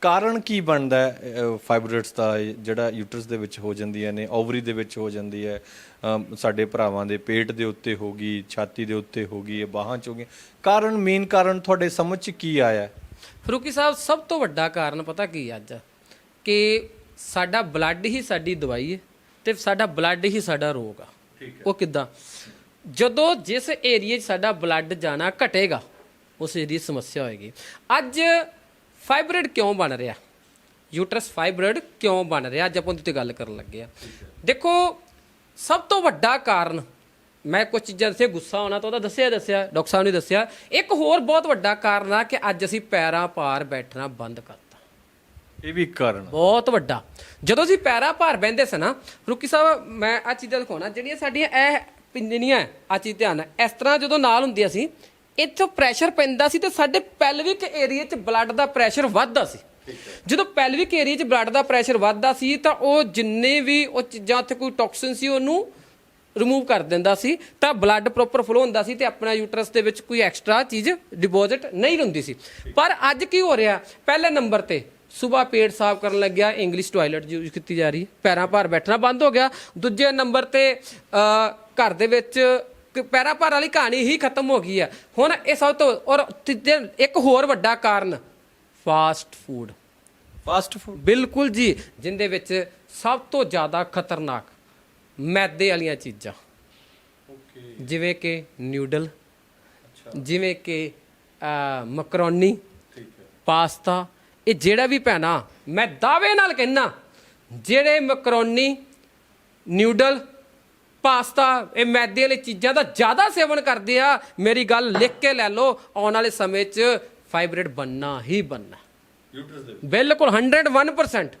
ਕਾਰਨ ਕੀ ਬਣਦਾ ਹੈ? ਫਾਈਬਰੋਇਡਸ ਦਾ ਜਿਹੜਾ ਯੂਟਰਸ ਦੇ ਵਿੱਚ ਹੋ ਜਾਂਦੀਆਂ ਨੇ ਓਵਰੀ ਦੇ ਵਿੱਚ ਹੋ ਜਾਂਦੀ ਹੈ। ਸਾਡੇ ਭਰਾਵਾਂ ਦੇ ਪੇਟ ਦੇ ਉੱਤੇ ਹੋ ਗਈ ਛਾਤੀ ਦੇ ਉੱਤੇ ਹੋ ਗਈ ਇਹ ਬਾਹਾਂ 'ਚ ਹੋ ਗਈ ਕਾਰਨ ਮੇਨ ਕਾਰਨ ਤੁਹਾਡੇ ਸਮਝ 'ਚ ਕੀ ਆਇਆ? ਫਰੂਕੀ ਸਾਹਿਬ ਸਭ ਤੋਂ ਵੱਡਾ ਕਾਰਨ ਪਤਾ ਕੀ ਅੱਜ? ਕਿ ਸਾਡਾ ਬਲੱਡ ਹੀ ਸਾਡੀ ਦਵਾਈ ਹੈ ਤੇ ਸਾਡਾ ਬਲੱਡ ਹੀ ਸਾਡਾ ਰੋਗ ਆ। ਉਹ ਕਿੱਦਾਂ? ਜਦੋਂ ਜਿਸ ਏਰੀਏ 'ਚ ਸਾਡਾ ਬਲੱਡ ਜਾਣਾ ਘਟੇਗਾ ਉਸ ਏਰੀਏ 'ਚ ਸਮੱਸਿਆ ਹੋਏਗੀ। ਅੱਜ ਫਾਈਬਰਡ ਕਿਉਂ ਬਣ ਰਿਹਾ? ਯੂਟਰਸ ਫਾਈਬਰਡ ਕਿਉਂ ਬਣ ਰਿਹਾ? ਅੱਜ ਆਪਾਂ ਉਹਦੇ ਤੇ ਗੱਲ ਕਰਨ ਲੱਗੇ ਆ। ਦੇਖੋ ਸਭ ਤੋਂ ਵੱਡਾ ਕਾਰਨ ਮੈਂ ਕੁਝ ਚੀਜ਼ਾਂ ਦੱਸਿਆ ਗੁੱਸਾ ਆਉਣਾ ਤਾਂ ਉਹਦਾ ਦੱਸਿਆ ਦੱਸਿਆ ਡਾਕਟਰ ਸਾਹਿਬ ਨੇ ਦੱਸਿਆ। ਇੱਕ ਹੋਰ ਬਹੁਤ ਵੱਡਾ ਕਾਰਨ ਆ ਕਿ ਅੱਜ ਅਸੀਂ ਪੈਰਾਂ ਭਾਰ ਬੈਠਣਾ ਬੰਦ ਕਰਤਾ। ਇਹ ਵੀ ਕਾਰਨ। ਬਹੁਤ ਵੱਡਾ। ਜਦੋਂ ਅਸੀਂ ਪੈਰਾਂ ਭਾਰ ਬਹਿੰਦੇ ਸੀ ਨਾ ਰੁਕੀ ਸਾਹਿਬ ਮੈਂ ਆ ਚੀਜ਼ਾਂ ਦਿਖਾਉਣਾ ਜਿਹੜੀਆਂ ਸਾਡੀਆਂ ਇਹ ਪਿੰਜਣੀਆਂ ਆ ਚੀਜ਼ ਧਿਆਨ ਇਸ ਤਰ੍ਹਾਂ ਜਦੋਂ ਨਾਲ ਹੁੰਦੀਆਂ ਸੀ ਇੱਥੋਂ ਪ੍ਰੈਸ਼ਰ ਪੈਂਦਾ ਸੀ ਤੇ ਸਾਡੇ ਪੈਲਵਿਕ ਏਰੀਆ 'ਚ ਬਲੱਡ ਦਾ ਪ੍ਰੈਸ਼ਰ ਵੱਧਦਾ ਸੀ। ਜਦੋਂ ਪੈਲਵਿਕ ਏਰੀਆ 'ਚ ਬਲੱਡ ਦਾ ਪ੍ਰੈਸ਼ਰ ਵੱਧਦਾ ਸੀ ਤਾਂ ਉਹ ਜਿੰਨੇ ਵੀ ਉਹ ਚੀਜ਼ਾਂ ਉੱਥੇ ਕੋਈ ਟੌਕਸਿਨ ਸੀ ਉਹਨੂੰ ਰਿਮੂਵ ਕਰ ਦਿੰਦਾ ਸੀ ਤਾਂ ਬਲੱਡ ਪ੍ਰੋਪਰ ਫਲੋ ਹੁੰਦਾ ਸੀ ਤੇ ਆਪਣਾ ਯੂਟਰਸ ਦੇ ਵਿੱਚ ਕੋਈ ਐਕਸਟਰਾ ਚੀਜ਼ ਡਿਪੋਜ਼ਿਟ ਨਹੀਂ ਹੁੰਦੀ ਸੀ। ਪਰ ਅੱਜ ਕੀ ਹੋ ਰਿਹਾ? ਪਹਿਲੇ ਨੰਬਰ ਤੇ ਸਵੇਰ ਪੇਟ ਸਾਫ਼ ਕਰਨ ਲੱਗਿਆ ਇੰਗਲਿਸ਼ ਟਾਇਲਟ ਯੂਜ਼ ਕੀਤੀ ਜਾ ਰਹੀ ਹੈ। ਪੈਰਾਂ ਭਾਰ ਬੈਠਣਾ ਬੰਦ ਹੋ ਗਿਆ। ਦੂਜੇ ਨੰਬਰ ਤੇ ਘਰ ਦੇ ਵਿੱਚ ਕ- ਪੈਰਾਂ ਭਾਰ ਵਾਲੀ ਕਹਾਣੀ ਹੀ ਖਤਮ ਹੋ ਗਈ ਹੈ ਹੁਣ ਇਹ ਸਭ ਤੋਂ ਔਰ ਤੀਜੇ ਇੱਕ ਹੋਰ ਵੱਡਾ ਕਾਰਨ ਫਾਸਟ ਫੂਡ ਫਾਸਟ ਫੂਡ ਬਿਲਕੁਲ ਜੀ ਜਿੰਦੇ ਵਿੱਚ ਸਭ ਤੋਂ ਜ਼ਿਆਦਾ ਖਤਰਨਾਕ ਮੈਦੇ ਵਾਲੀਆਂ ਚੀਜ਼ਾਂ। ਜਿਵੇਂ ਕਿ ਨਿਊਡਲ ਜਿਵੇਂ ਕਿ ਮਕਰੋਨੀ ਪਾਸਤਾ ਇਹ ਜਿਹੜਾ ਵੀ ਭੈਣਾ ਮੈਂ ਦਾਅਵੇ ਨਾਲ ਕਹਿਣਾ ਜਿਹੜੇ ਮਕਰੋਨੀ ਨਿਊਡਲ ਪਾਸਤਾ ਇਹ ਮੈਦੇ ਵਾਲੀ ਚੀਜ਼ਾਂ ਦਾ ਜ਼ਿਆਦਾ ਸੇਵਨ ਕਰਦੇ ਆ। ਮੇਰੀ ਗੱਲ ਲਿਖ ਕੇ ਲੈ ਲਓ ਆਉਣ ਵਾਲੇ ਸਮੇਂ 'ਚ ਫਾਈਬਰੇਟ ਬੰਨਾ ਹੀ ਬੰਨਾ ਬਿਲਕੁਲ 101%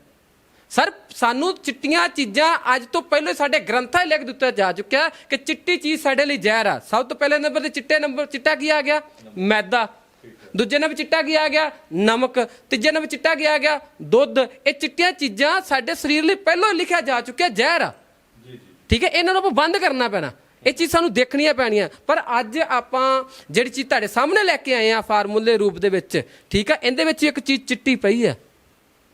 ਸਰ ਸਾਨੂੰ ਚਿੱਟੀਆਂ ਚੀਜ਼ਾਂ ਅੱਜ ਤੋਂ ਪਹਿਲਾਂ ਸਾਡੇ ਗ੍ਰੰਥਾਂ 'ਚ ਲਿਖ ਦਿੱਤਾ ਜਾ ਚੁੱਕਿਆ ਕਿ ਚਿੱਟੀ ਚੀਜ਼ ਸਾਡੇ ਲਈ ਜ਼ਹਿਰ ਆ। ਸਭ ਤੋਂ ਪਹਿਲੇ ਨੰਬਰ ਤੇ ਚਿੱਟੇ ਨੰਬਰ ਚਿੱਟਾ ਕੀ ਆ ਗਿਆ? ਮੈਦਾ। ਦੂਜੇ ਨੰਬਰ ਚਿੱਟਾ ਕੀ ਆ ਗਿਆ? ਨਮਕ। ਤੀਜੇ ਨੰਬਰ ਚਿੱਟਾ ਕੀ ਆ ਗਿਆ? ਦੁੱਧ। ਇਹ ਚਿੱਟੀਆਂ ਚੀਜ਼ਾਂ ਸਾਡੇ ਸਰੀਰ ਲਈ ਪਹਿਲਾਂ ਹੀ ਲਿਖਿਆ ਜਾ ਚੁੱਕਿਆ ਜ਼ਹਿਰ ਆ। ਠੀਕ ਹੈ? ਇਹਨਾਂ ਨੂੰ ਆਪਾਂ ਬੰਦ ਕਰਨਾ ਪੈਣਾ। ਇਹ ਚੀਜ਼ ਸਾਨੂੰ ਦੇਖਣੀਆਂ ਪੈਣੀਆਂ। ਪਰ ਅੱਜ ਆਪਾਂ ਜਿਹੜੀ ਚੀਜ਼ ਤੁਹਾਡੇ ਸਾਹਮਣੇ ਲੈ ਕੇ ਆਏ ਆ ਫਾਰਮੂਲੇ ਰੂਪ ਦੇ ਵਿੱਚ, ਠੀਕ ਆ ਇਹਦੇ ਵਿੱਚ ਇੱਕ ਚੀਜ਼ ਚਿੱਟੀ ਪਈ ਹੈ।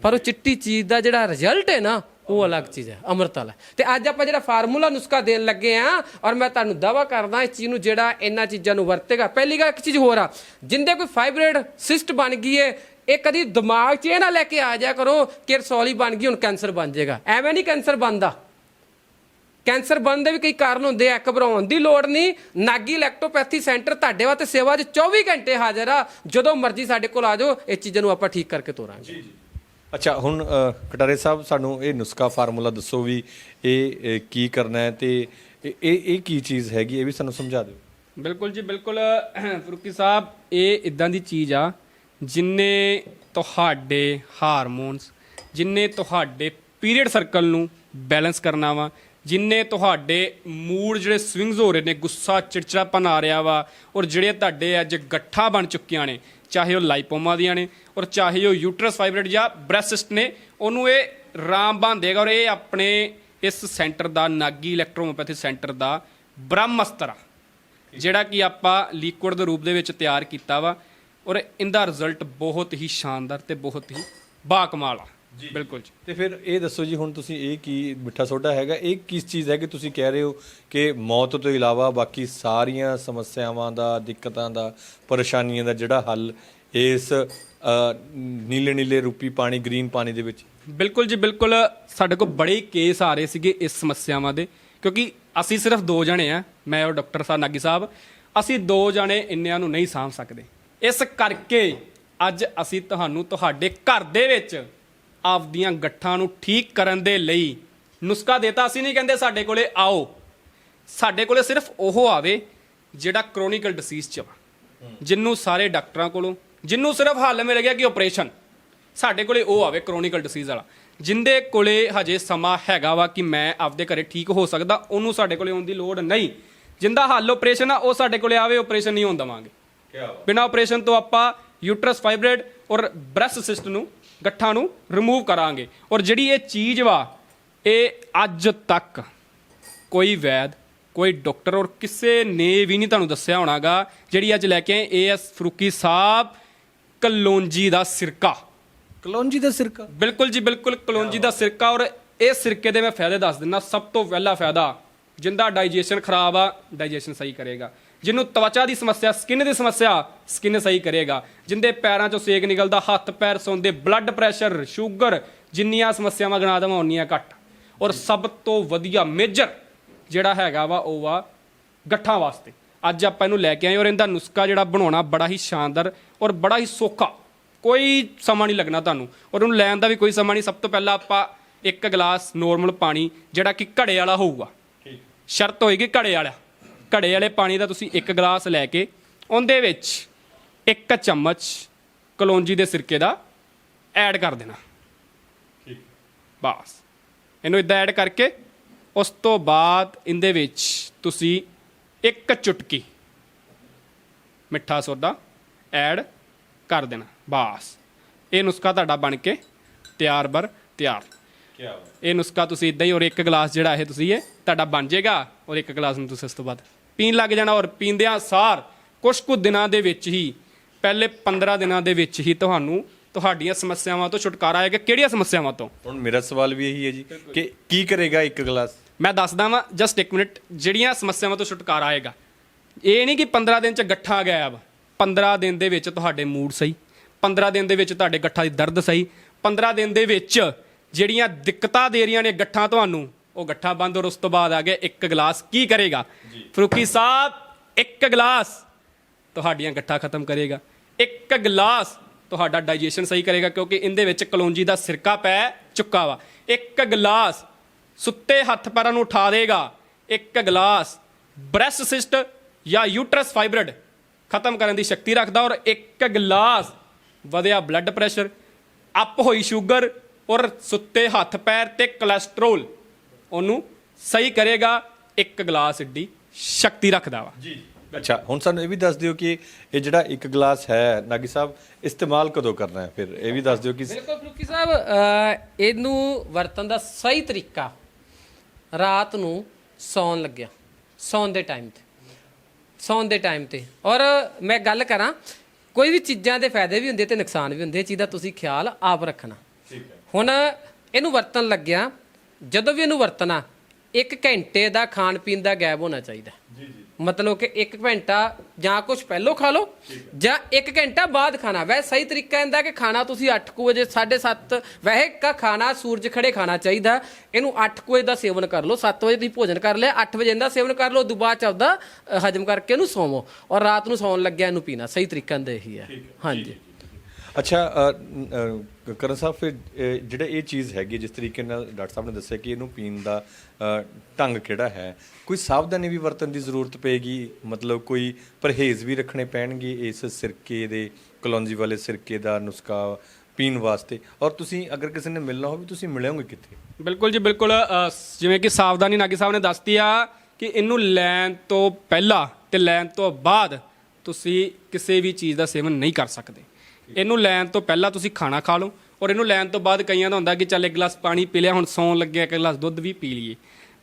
ਪਰ ਉਹ ਚਿੱਟੀ ਚੀਜ਼ ਦਾ ਜਿਹੜਾ ਰਿਜ਼ਲਟ ਹੈ ਨਾ, ਉਹ ਅਲੱਗ ਚੀਜ਼ ਹੈ, ਅੰਮ੍ਰਿਤ ਵਾਲਾ। ਤੇ ਅੱਜ ਆਪਾਂ ਜਿਹੜਾ ਫਾਰਮੂਲਾ ਨੁਸਖਾ ਦੇਣ ਲੱਗੇ ਆ, ਔਰ ਮੈਂ ਤੁਹਾਨੂੰ ਦਾਵਾ ਕਰਦਾ, ਇਸ ਚੀਜ਼ ਨੂੰ ਜਿਹੜਾ ਇਹਨਾਂ ਚੀਜ਼ਾਂ ਨੂੰ ਵਰਤੇਗਾ। ਪਹਿਲੀ ਗੱਲ ਇੱਕ ਚੀਜ਼ ਹੋਰ ਆ, ਜਿੰਦੇ ਕੋਈ ਫਾਈਬਰੇਡ ਸਿਸਟ ਬਣ ਗਈ ਏ, ਇਹ ਕਦੀ ਦਿਮਾਗ 'ਚ ਇਹ ਨਾ ਲੈ ਕੇ ਆ ਜਾਇਆ ਕਰੋ ਕਿ ਰਸੌਲੀ ਬਣ ਗਈ, ਹੁਣ ਕੈਂਸਰ ਬਣ ਜਾਏਗਾ। ਐਵੇਂ ਨਹੀਂ ਕੈਂਸਰ ਬਣਦਾ। ਕੈਂਸਰ ਬਣਨ ਦੇ ਵੀ ਕਈ ਕਾਰਨ ਹੁੰਦੇ ਆ ਘਬਰਾਉਣ ਦੀ ਲੋੜ ਨਹੀਂ। ਨਾਗੀ ਇਲੈਕਟ੍ਰੋਪੈਥੀ ਸੈਂਟਰ ਤੁਹਾਡੇ ਵਾਸਤੇ ਸੇਵਾ 'ਚ 24 ਘੰਟੇ ਹਾਜ਼ਰ ਆ। ਜਦੋਂ ਮਰਜ਼ੀ ਸਾਡੇ ਕੋਲ ਆ ਜਾਓ ਇਹ ਚੀਜ਼ਾਂ ਨੂੰ ਆਪਾਂ ਠੀਕ ਕਰਕੇ ਤੋਰਾਂਗੇ। ਅੱਛਾ ਹੁਣ ਕਟਾਰੇ ਸਾਹਿਬ ਸਾਨੂੰ ਇਹ ਨੁਸਖਾ ਫਾਰਮੂਲਾ ਦੱਸੋ ਵੀ ਇਹ ਕੀ ਕਰਨਾ ਹੈ ਤੇ ਇਹ ਇਹ ਕੀ ਚੀਜ਼ ਹੈਗੀ ਇਹ ਵੀ ਸਾਨੂੰ ਸਮਝਾ ਦਿਓ। ਬਿਲਕੁਲ ਜੀ ਬਿਲਕੁਲ ਫਰੂਕੀ ਸਾਹਿਬ ਇਹ ਇਦਾਂ ਦੀ ਚੀਜ਼ ਆ ਜਿੰਨੇ ਤੁਹਾਡੇ ਹਾਰਮੋਨਸ ਜਿੰਨੇ ਤੁਹਾਡੇ ਪੀਰੀਅਡ ਸਰਕਲ ਨੂੰ ਬੈਲੈਂਸ ਕਰਨਾ ਵਾ ਜਿੰਨੇ ਤੁਹਾਡੇ ਮੂਡ ਜਿਹੜੇ ਸਵਿੰਗਸ ਹੋ ਰਹੇ ਨੇ, ਗੁੱਸਾ, ਚਿੜਚਿੜਾਪਨ ਆ ਰਿਹਾ ਵਾ, ਔਰ ਜਿਹੜੇ ਤੁਹਾਡੇ ਅੱਜ ਗੱਠਾਂ ਬਣ ਚੁੱਕੀਆਂ ਨੇ, ਚਾਹੇ ਉਹ ਲਾਈਪੋਮਾ ਦੀਆਂ ਨੇ, ਔਰ ਚਾਹੇ ਉਹ ਯੂਟਰਸ ਫਾਈਬਰੇਟ ਜਾਂ ਬ੍ਰੈਸਟ ਨੇ, ਉਹਨੂੰ ਇਹ ਰਾਮਬਾਨ ਦੇਗਾ ਔਰ ਇਹ ਆਪਣੇ ਇਸ ਸੈਂਟਰ ਦਾ ਨਾਗੀ ਇਲੈਕਟ੍ਰੋਮੋਪੈਥੀ ਸੈਂਟਰ ਦਾ ਬ੍ਰਹਮਸਤਰ ਆ, ਜਿਹੜਾ ਕਿ ਆਪਾਂ ਲਿਕੁਇਡ ਦੇ ਰੂਪ ਦੇ ਵਿੱਚ ਤਿਆਰ ਕੀਤਾ ਵਾ, ਔਰ ਇਹਦਾ ਰਿਜ਼ਲਟ ਬਹੁਤ ਹੀ ਸ਼ਾਨਦਾਰ ਤੇ ਬਹੁਤ ਹੀ ਬਾਕਮਾਲ ਆ। ਬਿਲਕੁਲ ਜੀ। ਤੇ ਫਿਰ ਇਹ ਦੱਸੋ ਜੀ ਹੁਣ ਤੁਸੀਂ ਇਹ ਕੀ ਮਿੱਠਾ ਸੋਡਾ ਹੈਗਾ ਇਹ ਕਿਸ ਚੀਜ਼ ਹੈ ਕਿ ਤੁਸੀਂ ਕਹਿ ਰਹੇ ਹੋ ਕਿ ਮੌਤ ਤੋਂ ਇਲਾਵਾ ਬਾਕੀ ਸਾਰੀਆਂ ਸਮੱਸਿਆਵਾਂ ਦਾ ਦਿੱਕਤਾਂ ਦਾ ਪਰੇਸ਼ਾਨੀਆਂ ਦਾ ਜਿਹੜਾ ਹੱਲ ਇਸ ਨੀਲੇ ਨੀਲੇ ਰੂਪੀ ਪਾਣੀ ਗ੍ਰੀਨ ਪਾਣੀ ਦੇ ਵਿੱਚ? ਬਿਲਕੁਲ ਜੀ ਬਿਲਕੁਲ। ਸਾਡੇ ਕੋਲ ਬੜੇ ਕੇਸ ਆ ਰਹੇ ਸੀਗੇ ਇਸ ਸਮੱਸਿਆਵਾਂ ਦੇ ਕਿਉਂਕਿ ਅਸੀਂ ਸਿਰਫ ਦੋ ਜਣੇ ਆ ਮੈਂ ਔਰ ਡਾਕਟਰ ਸਾਹਿਬ ਨਾਗੀ ਸਾਹਿਬ। ਅਸੀਂ ਦੋ ਜਣੇ ਇੰਨਿਆਂ ਨੂੰ ਨਹੀਂ ਸਾਂਭ ਸਕਦੇ। ਇਸ ਕਰਕੇ ਅੱਜ ਅਸੀਂ ਤੁਹਾਨੂੰ ਤੁਹਾਡੇ ਘਰ ਦੇ ਵਿੱਚ ਆਪਦੀਆਂ ਗੱਠਾਂ ਨੂੰ ਠੀਕ ਕਰਨ ਦੇ ਲਈ ਨੁਸਖਾ ਦੇਤਾ। ਅਸੀਂ ਨਹੀਂ ਕਹਿੰਦੇ ਸਾਡੇ ਕੋਲੇ ਆਓ। ਸਾਡੇ ਕੋਲੇ ਸਿਰਫ ਉਹ ਆਵੇ ਜਿਹੜਾ ਕ੍ਰੋਨਿਕਲ ਡਿਸੀਜ਼ ਚ ਵਾ ਜਿੰਨੂੰ ਸਾਰੇ ਡਾਕਟਰਾਂ ਕੋਲੋਂ ਜਿੰਨੂੰ ਸਿਰਫ ਹੱਲ ਮਿਲ ਗਿਆ ਕਿ ਆਪਰੇਸ਼ਨ ਸਾਡੇ ਕੋਲੇ ਉਹ ਆਵੇ ਕ੍ਰੋਨਿਕਲ ਡਿਸੀਜ਼ ਵਾਲਾ। ਜਿੰਦੇ ਕੋਲੇ ਹਜੇ ਸਮਾਂ ਹੈਗਾ ਵਾ ਕਿ ਮੈਂ ਆਪਦੇ ਘਰੇ ਠੀਕ ਹੋ ਸਕਦਾ ਉਹਨੂੰ ਸਾਡੇ ਕੋਲੇ ਆਉਣ ਦੀ ਲੋੜ ਨਹੀਂ। ਜਿੰਦਾ ਹੱਲ ਆਪਰੇਸ਼ਨ ਆ ਉਹ ਸਾਡੇ ਕੋਲੇ ਆਵੇ ਆਪਰੇਸ਼ਨ ਨਹੀਂ ਹੋਣ ਦਵਾਂਗੇ। ਬਿਨਾ ਆਪਰੇਸ਼ਨ ਤੋਂ ਆਪਾਂ ਯੂਟਰਸ ਫਾਈਬਰੇਡ ਔਰ ਬ੍ਰੈਸਟ ਸਿਸਟ ਨੂੰ ਗੱਠਾਂ ਨੂੰ ਰਿਮੂਵ ਕਰਾਂਗੇ। ਔਰ ਜਿਹੜੀ ਇਹ ਚੀਜ਼ ਵਾ ਇਹ ਅੱਜ ਤੱਕ ਕੋਈ ਵੈਦ ਕੋਈ ਡਾਕਟਰ ਔਰ ਕਿਸੇ ਨੇ ਵੀ ਨਹੀਂ ਤੁਹਾਨੂੰ ਦੱਸਿਆ ਹੋਣਾਗਾ ਜਿਹੜੀ ਅੱਜ ਲੈ ਕੇ ਆਏ ਏਐਸ ਫਰੂਕੀ ਸਾਹਿਬ ਕਲੋਂਜੀ ਦਾ ਸਿਰਕਾ। ਕਲੌਂਜੀ ਦਾ ਸਿਰਕਾ? ਬਿਲਕੁਲ ਜੀ ਬਿਲਕੁਲ ਕਲੋਂਜੀ ਦਾ ਸਿਰਕਾ। ਔਰ ਇਹ ਸਿਰਕੇ ਦੇ ਮੈਂ ਫਾਇਦੇ ਦੱਸ ਦਿੰਦਾ ਸਭ ਤੋਂ ਪਹਿਲਾ ਫਾਇਦਾ ਜਿੰਦਾ ਡਾਈਜੈਸ਼ਨ ਖਰਾਬ ਆ ਡਾਈਜੈਸ਼ਨ ਸਹੀ ਕਰੇਗਾ। ਜਿਹਨੂੰ ਤਵਚਾ ਦੀ ਸਮੱਸਿਆ ਸਕਿਨ ਦੀ ਸਮੱਸਿਆ ਸਕਿਨ ਸਹੀ ਕਰੇਗਾ। ਜਿੰਦੇ ਪੈਰਾਂ ਚੋਂ ਸੇਕ ਨਿਕਲਦਾ ਹੱਥ ਪੈਰ ਸੌਂਦੇ ਬਲੱਡ ਪ੍ਰੈਸ਼ਰ ਸ਼ੂਗਰ ਜਿੰਨੀਆਂ ਸਮੱਸਿਆਵਾਂ ਗਣਾ ਦੇਵਾਂ ਉਨੀਆਂ ਘੱਟ। ਔਰ ਸਭ ਤੋਂ ਵਧੀਆ ਮੇਜਰ ਜਿਹੜਾ ਹੈਗਾ ਵਾ ਉਹ ਵਾ ਗੱਠਾਂ ਵਾਸਤੇ। ਅੱਜ ਆਪਾਂ ਇਹਨੂੰ ਲੈ ਕੇ ਆਏ ਔਰ ਇਹਦਾ ਨੁਸਖਾ ਜਿਹੜਾ ਬਣਾਉਣਾ ਬੜਾ ਹੀ ਸ਼ਾਨਦਾਰ ਔਰ ਬੜਾ ਹੀ ਸੌਖਾ। ਕੋਈ ਸਮਾਂ ਨਹੀਂ ਲੱਗਣਾ ਤੁਹਾਨੂੰ। ਔਰ ਉਹਨੂੰ ਲੈਣ ਦਾ ਵੀ ਕੋਈ ਸਮਾਂ ਨਹੀਂ। ਸਭ ਤੋਂ ਪਹਿਲਾਂ ਆਪਾਂ ਇੱਕ ਗਲਾਸ ਨੋਰਮਲ ਪਾਣੀ ਜਿਹੜਾ ਕਿ ਘੜੇ ਵਾਲਾ ਹੋਊਗਾ। ਸ਼ਰਤ ਹੋਏਗੀ ਘੜੇ ਵਾਲਾ। ਘੜੇ ਵਾਲੇ ਪਾਣੀ ਦਾ ਤੁਸੀਂ ਇੱਕ ਗਲਾਸ ਲੈ ਕੇ ਉਹਦੇ ਵਿੱਚ ਇੱਕ ਚਮਚ ਕਲੌਂਜੀ ਦੇ ਸਿਰਕੇ ਦਾ ਐਡ ਕਰ ਦੇਣਾ। ਬਸ। ਇਹਨੂੰ ਇਦਾਂ ਐਡ ਕਰਕੇ ਉਸ ਤੋਂ ਬਾਅਦ ਇਹਦੇ ਵਿੱਚ ਤੁਸੀਂ ਇੱਕ ਚੁਟਕੀ ਮਿੱਠਾ ਸੋਡਾ ਐਡ ਕਰ ਦੇਣਾ। ਬਸ। ਇਹ ਨੁਸਖਾ ਤੁਹਾਡਾ ਬਣ ਕੇ ਤਿਆਰ ਬਰ ਤਿਆਰ। ਕੀ ਇਹ ਨੁਸਖਾ ਤੁਸੀਂ ਇਦਾਂ ਹੀ ਔਰ ਇੱਕ ਗਲਾਸ ਜਿਹੜਾ ਇਹ ਤੁਸੀਂ ਇਹ ਤੁਹਾਡਾ ਬਣ ਜਾਏਗਾ ਔਰ ਇੱਕ ਗਲਾਸ ਨੂੰ ਤੁਸੀਂ ਇਸ ਤੋਂ ਬਾਅਦ ਪੀਣ ਲੱਗ ਜਾਣਾ ਔਰ ਪੀਂਦਿਆਂ ਸਾਰ ਕੁਝ ਕੁ ਦਿਨਾਂ ਦੇ ਵਿੱਚ ਹੀ ਪਹਿਲੇ 15 ਦਿਨਾਂ ਦੇ ਵਿੱਚ ਹੀ ਤੁਹਾਨੂੰ ਤੁਹਾਡੀਆਂ ਸਮੱਸਿਆਵਾਂ ਤੋਂ ਛੁਟਕਾਰਾ ਆਏਗਾ। ਕਿਹੜੀਆਂ ਸਮੱਸਿਆਵਾਂ ਤੋਂ? ਹੁਣ ਮੇਰਾ ਸਵਾਲ ਵੀ ਇਹੀ ਹੈ ਜੀ ਕਿ ਕੀ ਕਰੇਗਾ ਇੱਕ ਗਲਾਸ? ਮੈਂ ਦੱਸਦਾ ਵਾਂ ਜਸਟ 1 ਮਿੰਟ ਜਿਹੜੀਆਂ ਸਮੱਸਿਆਵਾਂ ਤੋਂ ਛੁਟਕਾਰਾ ਆਏਗਾ। ਇਹ ਨਹੀਂ ਕਿ 15 ਦਿਨ ਚ ਗੱਠਾ ਗਾਇਬ 15 ਦਿਨ ਦੇ ਵਿੱਚ ਤੁਹਾਡੇ ਮੂਡ ਸਹੀ 15 ਦਿਨ ਦੇ ਵਿੱਚ ਤੁਹਾਡੇ ਗੱਠਾਂ ਦੀ ਦਰਦ ਸਹੀ 15 ਦਿਨ ਦੇ ਵਿੱਚ ਜਿਹੜੀਆਂ ਦਿੱਕਤਾਂ ਦੇ ਰਹੀਆਂ ਨੇ ਗੱਠਾਂ ਤੁਹਾਨੂੰ ਉਹ ਗੱਠਾ ਬੰਦ ਔਰ ਉਸ ਤੋਂ ਬਾਅਦ ਆ ਗਿਆ ਇੱਕ ਗਲਾਸ ਕੀ ਕਰੇਗਾ? ਫਰੂਕੀ ਸਾਹਿਬ ਇੱਕ ਗਲਾਸ ਤੁਹਾਡੀਆਂ ਗੱਠਾਂ ਖਤਮ ਕਰੇਗਾ। ਇੱਕ ਗਲਾਸ ਤੁਹਾਡਾ ਡਾਈਜੈਸ਼ਨ ਸਹੀ ਕਰੇਗਾ ਕਿਉਂਕਿ ਇਹਦੇ ਵਿੱਚ ਕਲੌਂਜੀ ਦਾ ਸਿਰਕਾ ਪੈ ਚੁੱਕਾ ਵਾ। ਇੱਕ ਗਲਾਸ ਸੁੱਤੇ ਹੱਥ ਪੈਰਾਂ ਨੂੰ ਉਠਾ ਦੇਗਾ। ਇੱਕ ਗਲਾਸ ਬ੍ਰੈਸਟ ਸਿਸਟ ਜਾਂ ਯੂਟਰਸ ਫਾਈਬਰਡ ਖਤਮ ਕਰਨ ਦੀ ਸ਼ਕਤੀ ਰੱਖਦਾ ਔਰ ਇੱਕ ਗਲਾਸ ਵਧਿਆ ਬਲੱਡ ਪ੍ਰੈਸ਼ਰ ਅਪ ਹੋਈ ਸ਼ੂਗਰ ਔਰ ਸੁੱਤੇ ਹੱਥ ਪੈਰ ਤੇ ਕੋਲੇਸਟ੍ਰੋਲ ਉਹਨੂੰ ਸਹੀ ਕਰੇਗਾ ਇੱਕ ਗਲਾਸ ਏਡੀ ਸ਼ਕਤੀ ਰੱਖਦਾ ਵਾ। ਜੀ। ਅੱਛਾ ਹੁਣ ਸਾਨੂੰ ਇਹ ਵੀ ਦੱਸ ਦਿਓ ਕਿ ਇਹ ਜਿਹੜਾ ਇੱਕ ਗਲਾਸ ਹੈ ਨਾਗੀ ਸਾਹਿਬ ਇਸਤੇਮਾਲ ਕਦੋਂ ਕਰਨਾ ਹੈ? ਫਿਰ ਇਹ ਵੀ ਦੱਸ ਦਿਓ ਕਿ ਬਿਲਕੁਲ ਫਰੂਕੀ ਸਾਹਿਬ ਅਹ, ਇਹਨੂੰ ਵਰਤਣ ਦਾ ਸਹੀ ਤਰੀਕਾ ਰਾਤ ਨੂੰ ਸੌਣ ਲੱਗਿਆ ਸੌਣ ਦੇ ਟਾਈਮ ਤੇ। ਸੌਣ ਦੇ ਟਾਈਮ ਤੇ। ਔਰ ਮੈਂ ਗੱਲ ਕਰਾਂ ਕੋਈ ਵੀ ਚੀਜ਼ਾਂ ਦੇ ਫਾਇਦੇ ਵੀ ਹੁੰਦੇ ਤੇ ਨੁਕਸਾਨ ਵੀ ਹੁੰਦੇ ਇਹ ਚੀਜ਼ ਦਾ ਤੁਸੀਂ ਖਿਆਲ ਆਪ ਰੱਖਣਾ। ਹੁਣ ਇਹਨੂੰ ਵਰਤਣ ਲੱਗਿਆ ਜਦੋਂ ਵੀ ਇਹਨੂੰ ਵਰਤਣਾ ਇੱਕ ਘੰਟੇ ਦਾ ਖਾਣ ਪੀਣ ਦਾ ਗੈਪ ਹੋਣਾ ਚਾਹੀਦਾ ਜੀ ਜੀ। ਮਤਲਬ ਕਿ ਇੱਕ ਘੰਟਾ ਜਾਂ ਕੁਝ ਪਹਿਲਾਂ ਖਾ ਲਓ ਜਾਂ ਇੱਕ ਘੰਟਾ ਬਾਅਦ ਖਾਣਾ। ਵੈਸੇ ਸਹੀ ਤਰੀਕਾ ਇਹਦਾ ਕਿ ਖਾਣਾ ਤੁਸੀਂ 8 ਵਜੇ 7:30 ਵੈਸੇ ਕਾ ਖਾਣਾ ਸੂਰਜ ਖੜੇ ਖਾਣਾ ਚਾਹੀਦਾ। ਇਹਨੂੰ 8 ਵਜੇ ਦਾ ਸੇਵਨ ਕਰ ਲਓ 7 ਵਜੇ ਤੁਸੀਂ ਭੋਜਨ ਕਰ ਲਿਆ 8 ਵਜੇ ਇਹਦਾ ਸੇਵਨ ਕਰ ਲਓ ਦੁਬਾਰਾ ਚ ਆਪਦਾ ਅ, ਹਜਮ ਕਰਕੇ ਇਹਨੂੰ ਸੌਵੋ। ਔਰ ਰਾਤ ਨੂੰ ਸੌਣ ਲੱਗਿਆ ਇਹਨੂੰ ਪੀਣਾ। ਸਹੀ ਤਰੀਕਾ ਇਹਦਾ ਇਹੀ ਹੈ। ਹਾਂਜੀ। ਅੱਛਾ ਕਰਨ ਸਾਹਿਬ, ਫਿਰ ਜਿਹੜਾ ਇਹ ਚੀਜ਼ ਹੈਗੀ, ਜਿਸ ਤਰੀਕੇ ਨਾਲ ਡਾਕਟਰ ਸਾਹਿਬ ਨੇ ਦੱਸਿਆ ਕਿ ਇਹਨੂੰ ਪੀਣ ਦਾ ਢੰਗ ਕਿਹੜਾ ਹੈ, ਕੋਈ ਸਾਵਧਾਨੀ ਵੀ ਵਰਤਣ ਦੀ ਜ਼ਰੂਰਤ ਪਏਗੀ? ਮਤਲਬ ਕੋਈ ਪਰਹੇਜ਼ ਵੀ ਰੱਖਣੇ ਪੈਣਗੇ ਇਸ ਸਿਰਕੇ ਦੇ, ਕਲੌਂਜੀ ਵਾਲੇ ਸਿਰਕੇ ਦਾ ਨੁਸਖਾ ਪੀਣ ਵਾਸਤੇ? ਔਰ ਤੁਸੀਂ ਅਗਰ ਕਿਸੇ ਨੇ ਮਿਲਣਾ ਹੋਵੇ, ਤੁਸੀਂ ਮਿਲੋਗੇ ਕਿੱਥੇ? ਬਿਲਕੁਲ ਜੀ, ਬਿਲਕੁਲ ਜਿਵੇਂ ਕਿ ਸਾਵਧਾਨੀ ਨਾਗੀ ਸਾਹਿਬ ਨੇ ਦੱਸਤੀ ਆ ਕਿ ਇਹਨੂੰ ਲੈਣ ਤੋਂ ਪਹਿਲਾਂ ਤੇ ਲੈਣ ਤੋਂ ਬਾਅਦ ਤੁਸੀਂ ਕਿਸੇ ਵੀ ਚੀਜ਼ ਦਾ ਸੇਵਨ ਨਹੀਂ ਕਰ ਸਕਦੇ। ਇਹਨੂੰ ਲੈਣ ਤੋਂ ਪਹਿਲਾਂ ਤੁਸੀਂ ਖਾਣਾ ਖਾ ਲਓ ਔਰ ਇਹਨੂੰ ਲੈਣ ਤੋਂ ਬਾਅਦ ਕਈਆਂ ਦਾ ਹੁੰਦਾ ਕਿ ਚੱਲ ਇੱਕ ਗਲਾਸ ਪਾਣੀ ਪੀ ਲਿਆ, ਹੁਣ ਸੌਣ ਲੱਗਿਆ ਇੱਕ ਗਲਾਸ ਦੁੱਧ ਵੀ ਪੀ ਲਈਏ।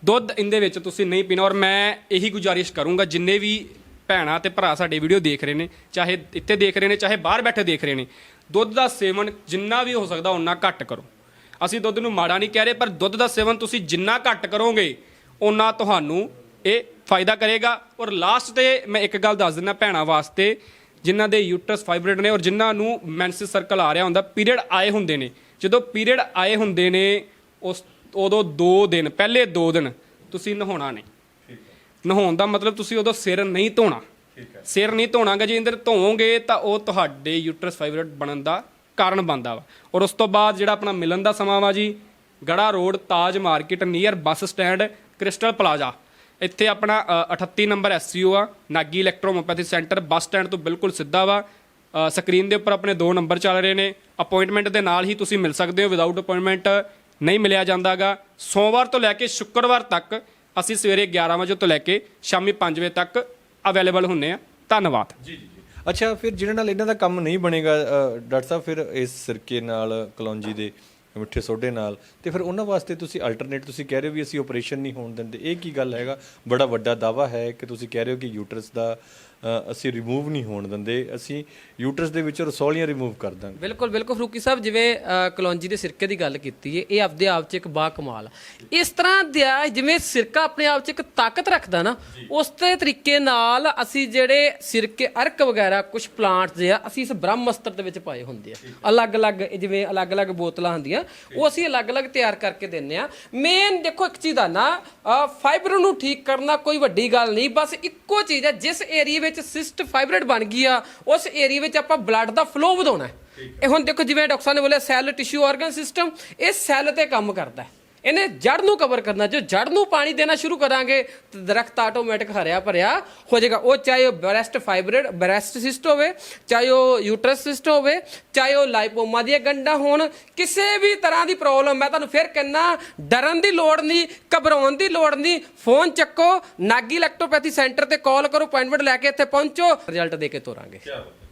ਦੁੱਧ ਇਹਦੇ ਵਿੱਚ ਤੁਸੀਂ ਨਹੀਂ ਪੀਣਾ ਔਰ ਮੈਂ ਇਹੀ ਗੁਜ਼ਾਰਿਸ਼ ਕਰੂੰਗਾ, ਜਿੰਨੇ ਵੀ ਭੈਣਾਂ ਤੇ ਭਰਾ ਸਾਡੇ ਵੀਡੀਓ ਦੇਖ ਰਹੇ ਨੇ, ਚਾਹੇ ਇੱਥੇ ਦੇਖ ਰਹੇ ਨੇ, ਚਾਹੇ ਬਾਹਰ ਬੈਠੇ ਦੇਖ ਰਹੇ ਨੇ, ਦੁੱਧ ਦਾ ਸੇਵਨ ਜਿੰਨਾ ਵੀ ਹੋ ਸਕਦਾ ਉਨਾ ਘੱਟ ਕਰੋ। ਅਸੀਂ ਦੁੱਧ ਨੂੰ ਮਾੜਾ ਨਹੀਂ ਕਹਿ ਰਹੇ, ਪਰ ਦੁੱਧ ਦਾ ਸੇਵਨ ਤੁਸੀਂ ਜਿੰਨਾ ਘੱਟ ਕਰੋਗੇ ਉਨਾ ਤੁਹਾਨੂੰ ਇਹ ਫਾਇਦਾ ਕਰੇਗਾ। ਔਰ ਲਾਸਟ ਤੇ ਮੈਂ ਇੱਕ ਗੱਲ ਦੱਸ ਦਿੰਦਾ ਭੈਣਾਂ ਵਾਸਤੇ ਜਿਨ੍ਹਾਂ ਦੇ ਯੂਟਰਸ ਫਾਈਬਰੇਟ ਨੇ ਔਰ ਜਿਨ੍ਹਾਂ ਨੂੰ ਮੈਂਸਿਸ ਸਰਕਲ ਆ ਰਿਹਾ ਹੁੰਦਾ ਪੀਰੀਅਡ ਆਏ ਹੁੰਦੇ ਨੇ। ਜਦੋਂ ਪੀਰੀਅਡ ਆਏ ਹੁੰਦੇ ਨੇ ਉਸ ਉਦੋਂ 2 ਦਿਨ ਪਹਿਲੇ 2 ਦਿਨ ਤੁਸੀਂ ਨਹਾਉਣਾ ਨਹੀਂ। ਨਹਾਉਣ ਦਾ ਮਤਲਬ ਤੁਸੀਂ ਉਦੋਂ ਸਿਰ ਨਹੀਂ ਧੋਣਾ। ਸਿਰ ਨਹੀਂ ਧੋਣਾ ਗਜਿੰਦਰ ਧੋਵੋਗੇ ਤਾਂ ਉਹ ਤੁਹਾਡੇ ਯੂਟਰਸ ਫਾਈਬਰਡ ਬਣਨ ਦਾ ਕਾਰਨ ਬਣਦਾ ਵਾ। ਔਰ ਉਸ ਤੋਂ ਬਾਅਦ ਜਿਹੜਾ ਆਪਣਾ ਮਿਲਣ ਦਾ ਸਮਾਂ ਵਾ ਜੀ ਗੜਾ road Taj market near bus stand crystal plaza. ਇੱਥੇ ਆਪਣਾ ਅ, 38 ਨੰਬਰ ਐਸਸੀਓ ਆ Nagi electrohomeopathy centre bus stand ਤੋਂ ਬਿਲਕੁਲ ਸਿੱਧਾ ਵਾ। ਸਕਰੀਨ ਦੇ ਉੱਪਰ ਆਪਣੇ ਦੋ ਨੰਬਰ ਚੱਲ ਰਹੇ ਨੇ। ਅਪਾਇੰਟਮੈਂਟ ਦੇ ਨਾਲ ਹੀ ਤੁਸੀਂ ਮਿਲ ਸਕਦੇ ਹੋ। ਵਿਦਆਊਟ ਅਪਾਇੰਟਮੈਂਟ ਨਹੀਂ ਮਿਲਿਆ ਜਾਂਦਾਗਾ। ਸੋਮਵਾਰ ਤੋਂ ਲੈ ਕੇ ਸ਼ੁੱਕਰਵਾਰ ਤੱਕ ਅਸੀਂ ਸਵੇਰੇ 11 ਵਜੇ ਤੋਂ ਲੈ ਕੇ ਸ਼ਾਮੀ 5 ਵਜੇ ਤੱਕ ਅਵੇਲੇਬਲ ਹੁੰਨੇ ਆ। ਧੰਨਵਾਦ। ਜੀ ਅੱਛਾ ਫਿਰ ਜਿਹਨਾਂ ਨਾਲ ਇਹਨਾਂ ਦਾ ਕੰਮ ਨਹੀਂ ਬਣੇਗਾ ਅ, ਡਾਕਟਰ ਸਾਹਿਬ ਫਿਰ ਇਸ ਸਿਰਕੇ ਨਾਲ ਕਲੌਂਜੀ ਦੇ ਮਿੱਠੇ ਸੋਡੇ ਨਾਲ। ਤੇ ਫਿਰ ਉਹਨਾਂ ਵਾਸਤੇ ਤੁਸੀਂ ਅਲਟਰਨੇਟ ਤੁਸੀਂ ਕਹਿ ਰਹੇ ਹੋ ਵੀ ਅਸੀਂ ਆਪਰੇਸ਼ਨ ਨਹੀਂ ਹੋਣ ਦਿੰਦੇ। ਇਹ ਕੀ ਗੱਲ ਹੈਗਾ? ਬੜਾ ਵੱਡਾ ਦਾਵਾ ਹੈ ਕਿ ਤੁਸੀਂ ਕਹਿ ਰਹੇ ਹੋ ਕਿ ਯੂਟਰਸ ਦਾ ਅਸੀਂ ਰਿਮੂਵ ਨਹੀਂ ਹੋਣ ਦਿੰਦੇ। ਅਸੀਂ ਯੂਟਰਸ ਦੇ ਵਿੱਚੋਂ ਰਸੌਲੀਆਂ ਰਿਮੂਵ ਕਰ ਦਾਂਗੇ। ਬਿਲਕੁਲ ਬਿਲਕੁਲ ਫਰੂਕੀ ਸਾਹਿਬ ਜਿਵੇਂ ਕਲੌਂਜੀ ਦੇ ਸਿਰਕੇ ਦੀ ਗੱਲ ਕੀਤੀ ਹੈ ਇਹ ਆਪਦੇ ਆਪ 'ਚ ਇੱਕ ਬਾ ਕਮਾਲ ਇਸ ਤਰ੍ਹਾਂ ਦਾ ਜਿਵੇਂ ਸਿਰਕਾ ਆਪਣੇ ਆਪ 'ਚ ਇੱਕ ਤਾਕਤ ਰੱਖਦਾ ਨਾ ਉਸੇ ਤਰੀਕੇ ਨਾਲ ਅਸੀਂ ਜਿਹੜੇ ਸਿਰਕੇ ਅਰਕ ਵਗੈਰਾ ਕੁਝ ਪਲਾਂਟਸ ਜੇ ਆ ਅਸੀਂ ਇਸ ਬ੍ਰਹਮਸਤਰ ਦੇ ਵਿੱਚ ਪਾਏ ਹੁੰਦੇ ਆ। ਅਲੱਗ-ਅਲੱਗ ਜਿਵੇਂ ਅਲੱਗ-ਅਲੱਗ ਬੋਤਲਾਂ ਹੁੰਦੀਆਂ ਉਹ ਅਸੀਂ ਅਲੱਗ-ਅਲੱਗ ਤਿਆਰ ਕਰਕੇ ਦਿੰਨੇ ਆ। ਮੇਨ ਦੇਖੋ ਇੱਕ ਚੀਜ਼ ਦਾ ਨਾ ਫਾਈਬਰ ਨੂੰ ਠੀਕ ਕਰਨਾ ਕੋਈ ਵੱਡੀ ਗੱਲ ਨਹੀਂ ਬਸ ਇੱਕੋ ਚੀਜ਼ ਹੈ ਜਿਸ ਏਰੀਆ ਵਿੱਚ ਸਿਸਟ ਫਾਈਬਰਡ ਬਣ ਗਈ ਆ ਉਸ ਏਰੀਆ ਵਿੱਚ ਆਪਾਂ ਬਲੱਡ ਦਾ ਫਲੋ ਵਧਾਉਣਾ ਹੈ। ਇਹ ਹੁਣ ਦੇਖੋ ਜਿਵੇਂ ਡਾਕਟਰ ਸਾਹਿਬ ਨੇ ਬੋਲਿਆ ਸੈੱਲ ਟਿਸ਼ੂ ਆਰਗਨ ਸਿਸਟਮ ਇਹ ਸੈੱਲ ਤੇ ਕੰਮ ਕਰਦਾ ਹੈ। ਇਹਨੇ ਜੜ ਨੂੰ ਕਵਰ ਕਰਨਾ, ਜੋ ਜੜ ਨੂੰ ਪਾਣੀ ਦੇਣਾ ਸ਼ੁਰੂ ਕਰਾਂਗੇ, ਤਾਂ ਦਰਖਤ ਆਟੋਮੈਟਿਕ ਹਰਿਆ ਭਰਿਆ ਹੋ ਜਾਏਗਾ। ਉਹ ਚਾਹੇ ਉਹ ਬ੍ਰੈਸਟ ਫਾਈਬਰਡ ਬ੍ਰੈਸਟ ਸਿਸਟ ਹੋਵੇ, ਚਾਹੇ ਉਹ ਯੂਟਰਸ ਸਿਸਟ ਹੋਵੇ, ਚਾਹੇ ਉਹ ਲਾਈਪੋਮਾ ਦੀਆਂ ਗੰਢਾਂ ਹੋਣ, ਕਿਸੇ ਵੀ ਤਰ੍ਹਾਂ ਦੀ ਪ੍ਰੋਬਲਮ ਮੈਂ ਤੁਹਾਨੂੰ ਫਿਰ ਕਹਿੰਨਾ ਡਰਨ ਦੀ ਲੋੜ ਨਹੀਂ, ਘਬਰਾਉਣ ਦੀ ਲੋੜ ਨਹੀਂ ਫੋਨ ਚੱਕੋ, ਨਾਗੀ ਇਲੈਕਟ੍ਰੋਪੈਥੀ ਸੈਂਟਰ ਤੇ ਕਾਲ ਕਰੋ ਅਪਾਇੰਟਮੈਂਟ ਲੈ ਕੇ ਇੱਥੇ ਪਹੁੰਚੋ ਰਿਜ਼ਲਟ ਦੇ ਕੇ ਤੋਰਾਂਗੇ।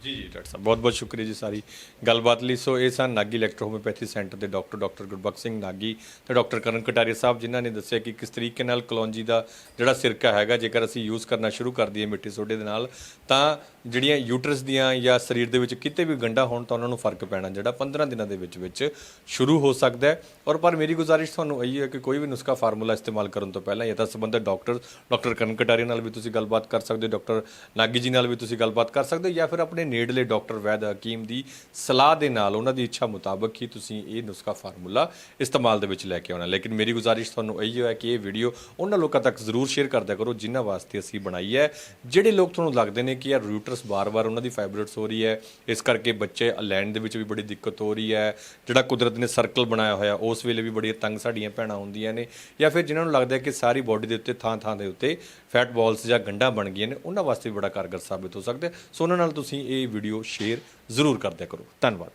ਜੀ ਜੀ, ਡਾਕਟਰ ਸਾਹਿਬ ਬਹੁਤ ਬਹੁਤ ਸ਼ੁਕਰੀਆ ਜੀ ਸਾਰੀ ਗੱਲਬਾਤ ਲਈ। ਸੋ ਇਹ ਸਨ ਨਾਗੀ ਇਲੈਕਟ੍ਰੋ ਹੋਮਿਓਪੈਥੀ ਸੈਂਟਰ ਦੇ ਡਾਕਟਰ ਡਾਕਟਰ ਗੁਰਬਖਸ਼ ਸਿੰਘ ਨਾਗੀ ਤੇ ਡਾਕਟਰ ਕਰਨ ਕਟਾਰੀਆ ਸਾਹਿਬ, ਜਿਨ੍ਹਾਂ ਨੇ ਦੱਸਿਆ ਕਿ ਕਿਸ ਤਰੀਕੇ ਨਾਲ ਕਲੌਂਜੀ ਦਾ ਜਿਹੜਾ ਸਿਰਕਾ ਹੈਗਾ, ਜੇਕਰ ਅਸੀਂ ਯੂਜ਼ ਕਰਨਾ ਸ਼ੁਰੂ ਕਰ ਦਈਏ ਮਿੱਠੇ ਸੋਡੇ ਦੇ ਨਾਲ, ਤਾਂ ਜਿਹੜੀਆਂ ਯੂਟਰਸ ਦੀਆਂ ਜਾਂ ਸਰੀਰ ਦੇ ਵਿੱਚ ਕਿਤੇ ਵੀ ਗੰਡਾ ਹੋਣ ਤਾਂ ਉਹਨਾਂ ਨੂੰ ਫ਼ਰਕ ਪੈਣਾ, ਜਿਹੜਾ 15 ਦਿਨਾਂ ਦੇ ਵਿੱਚ ਵਿੱਚ ਸ਼ੁਰੂ ਹੋ ਸਕਦਾ ਹੈ। ਔਰ ਪਰ ਮੇਰੀ ਗੁਜ਼ਾਰਿਸ਼ ਤੁਹਾਨੂੰ ਇਹੀ ਹੈ ਕਿ ਕੋਈ ਵੀ ਨੁਸਖਾ ਫਾਰਮੂਲਾ ਇਸਤੇਮਾਲ ਕਰਨ ਤੋਂ ਪਹਿਲਾਂ ਜਾਂ ਤਾਂ ਸੰਬੰਧਿਤ ਡਾਕਟਰ ਡਾਕਟਰ ਕਰਨ ਕਟਾਰੀ ਨਾਲ ਵੀ ਤੁਸੀਂ ਗੱਲਬਾਤ ਕਰ ਸਕਦੇ ਹੋ, ਡਾਕਟਰ ਨਾਗੀ ਜੀ ਨਾਲ ਵੀ ਤੁਸੀਂ ਗੱਲਬਾਤ ਕਰ ਸਕਦੇ ਹੋ, ਜਾਂ ਫਿਰ ਆਪਣੇ ਨੇੜਲੇ ਡਾਕਟਰ ਵੈਦ ਹਕੀਮ ਦੀ ਸਲਾਹ ਦੇ ਨਾਲ ਉਹਨਾਂ ਦੀ ਇੱਛਾ ਮੁਤਾਬਕ ਹੀ ਤੁਸੀਂ ਇਹ ਨੁਸਖਾ ਫਾਰਮੂਲਾ ਇਸਤੇਮਾਲ ਦੇ ਵਿੱਚ ਲੈ ਕੇ ਆਉਣਾ ਲੇਕਿਨ ਮੇਰੀ ਗੁਜ਼ਾਰਿਸ਼ ਤੁਹਾਨੂੰ ਇਹੀ ਹੈ ਕਿ ਇਹ ਵੀਡੀਓ ਉਹਨਾਂ ਲੋਕਾਂ ਤੱਕ ਜ਼ਰੂਰ ਸ਼ੇਅਰ ਕਰਦਿਆ ਕਰੋ, ਜਿਨ੍ਹਾਂ ਵਾਸਤੇ ਅਸੀਂ ਬਣਾਈ ਹੈ। ਜਿਹੜੇ ਲੋਕ ਤੁਹਾਨੂੰ ਲੱਗਦੇ ਨੇ ਕਿ ਯਾਰ ਰੂਟ ਰੂਟਰਸ ਬਾਰ-ਬਾਰ ਉਹਨਾਂ ਦੀ ਫਾਈਬਰੋਇਡਸ ਹੋ ਰਹੀ ਹੈ। ਇਸ ਕਰਕੇ ਬੱਚੇ ਲੈਣ ਦੇ ਵਿੱਚ ਵੀ ਬੜੀ ਦਿੱਕਤ ਹੋ ਰਹੀ ਹੈ। ਜਿਹੜਾ ਕੁਦਰਤ ਨੇ ਸਰਕਲ ਬਣਾਇਆ ਹੋਇਆ, ਉਸ ਵੇਲੇ ਵੀ ਬੜੀਆਂ ਤੰਗ ਸਾਡੀਆਂ ਭੈਣਾਂ ਹੁੰਦੀਆਂ ਨੇ। ਜਾਂ ਫਿਰ ਜਿਨ੍ਹਾਂ ਨੂੰ ਲੱਗਦਾ ਹੈ ਕਿ ਸਾਰੀ ਬਾਡੀ ਦੇ ਉੱਤੇ ਥਾਂ-ਥਾਂ ਦੇ ਉੱਤੇ ਫੈਟ ਬਾਲਸ ਜਾਂ ਗੰਢਾਂ ਬਣ ਗਈਆਂ ਨੇ, ਉਹਨਾਂ ਵਾਸਤੇ ਵੀ ਬੜਾ ਕਾਰਗਰ ਸਾਬਿਤ ਹੋ ਸਕਦਾ ਸੋ ਉਹਨਾਂ ਨਾਲ ਤੁਸੀਂ ਇਹ ਵੀਡੀਓ ਸ਼ੇਅਰ ਜ਼ਰੂਰ ਕਰਦਿਆ ਕਰੋ। ਧੰਨਵਾਦ।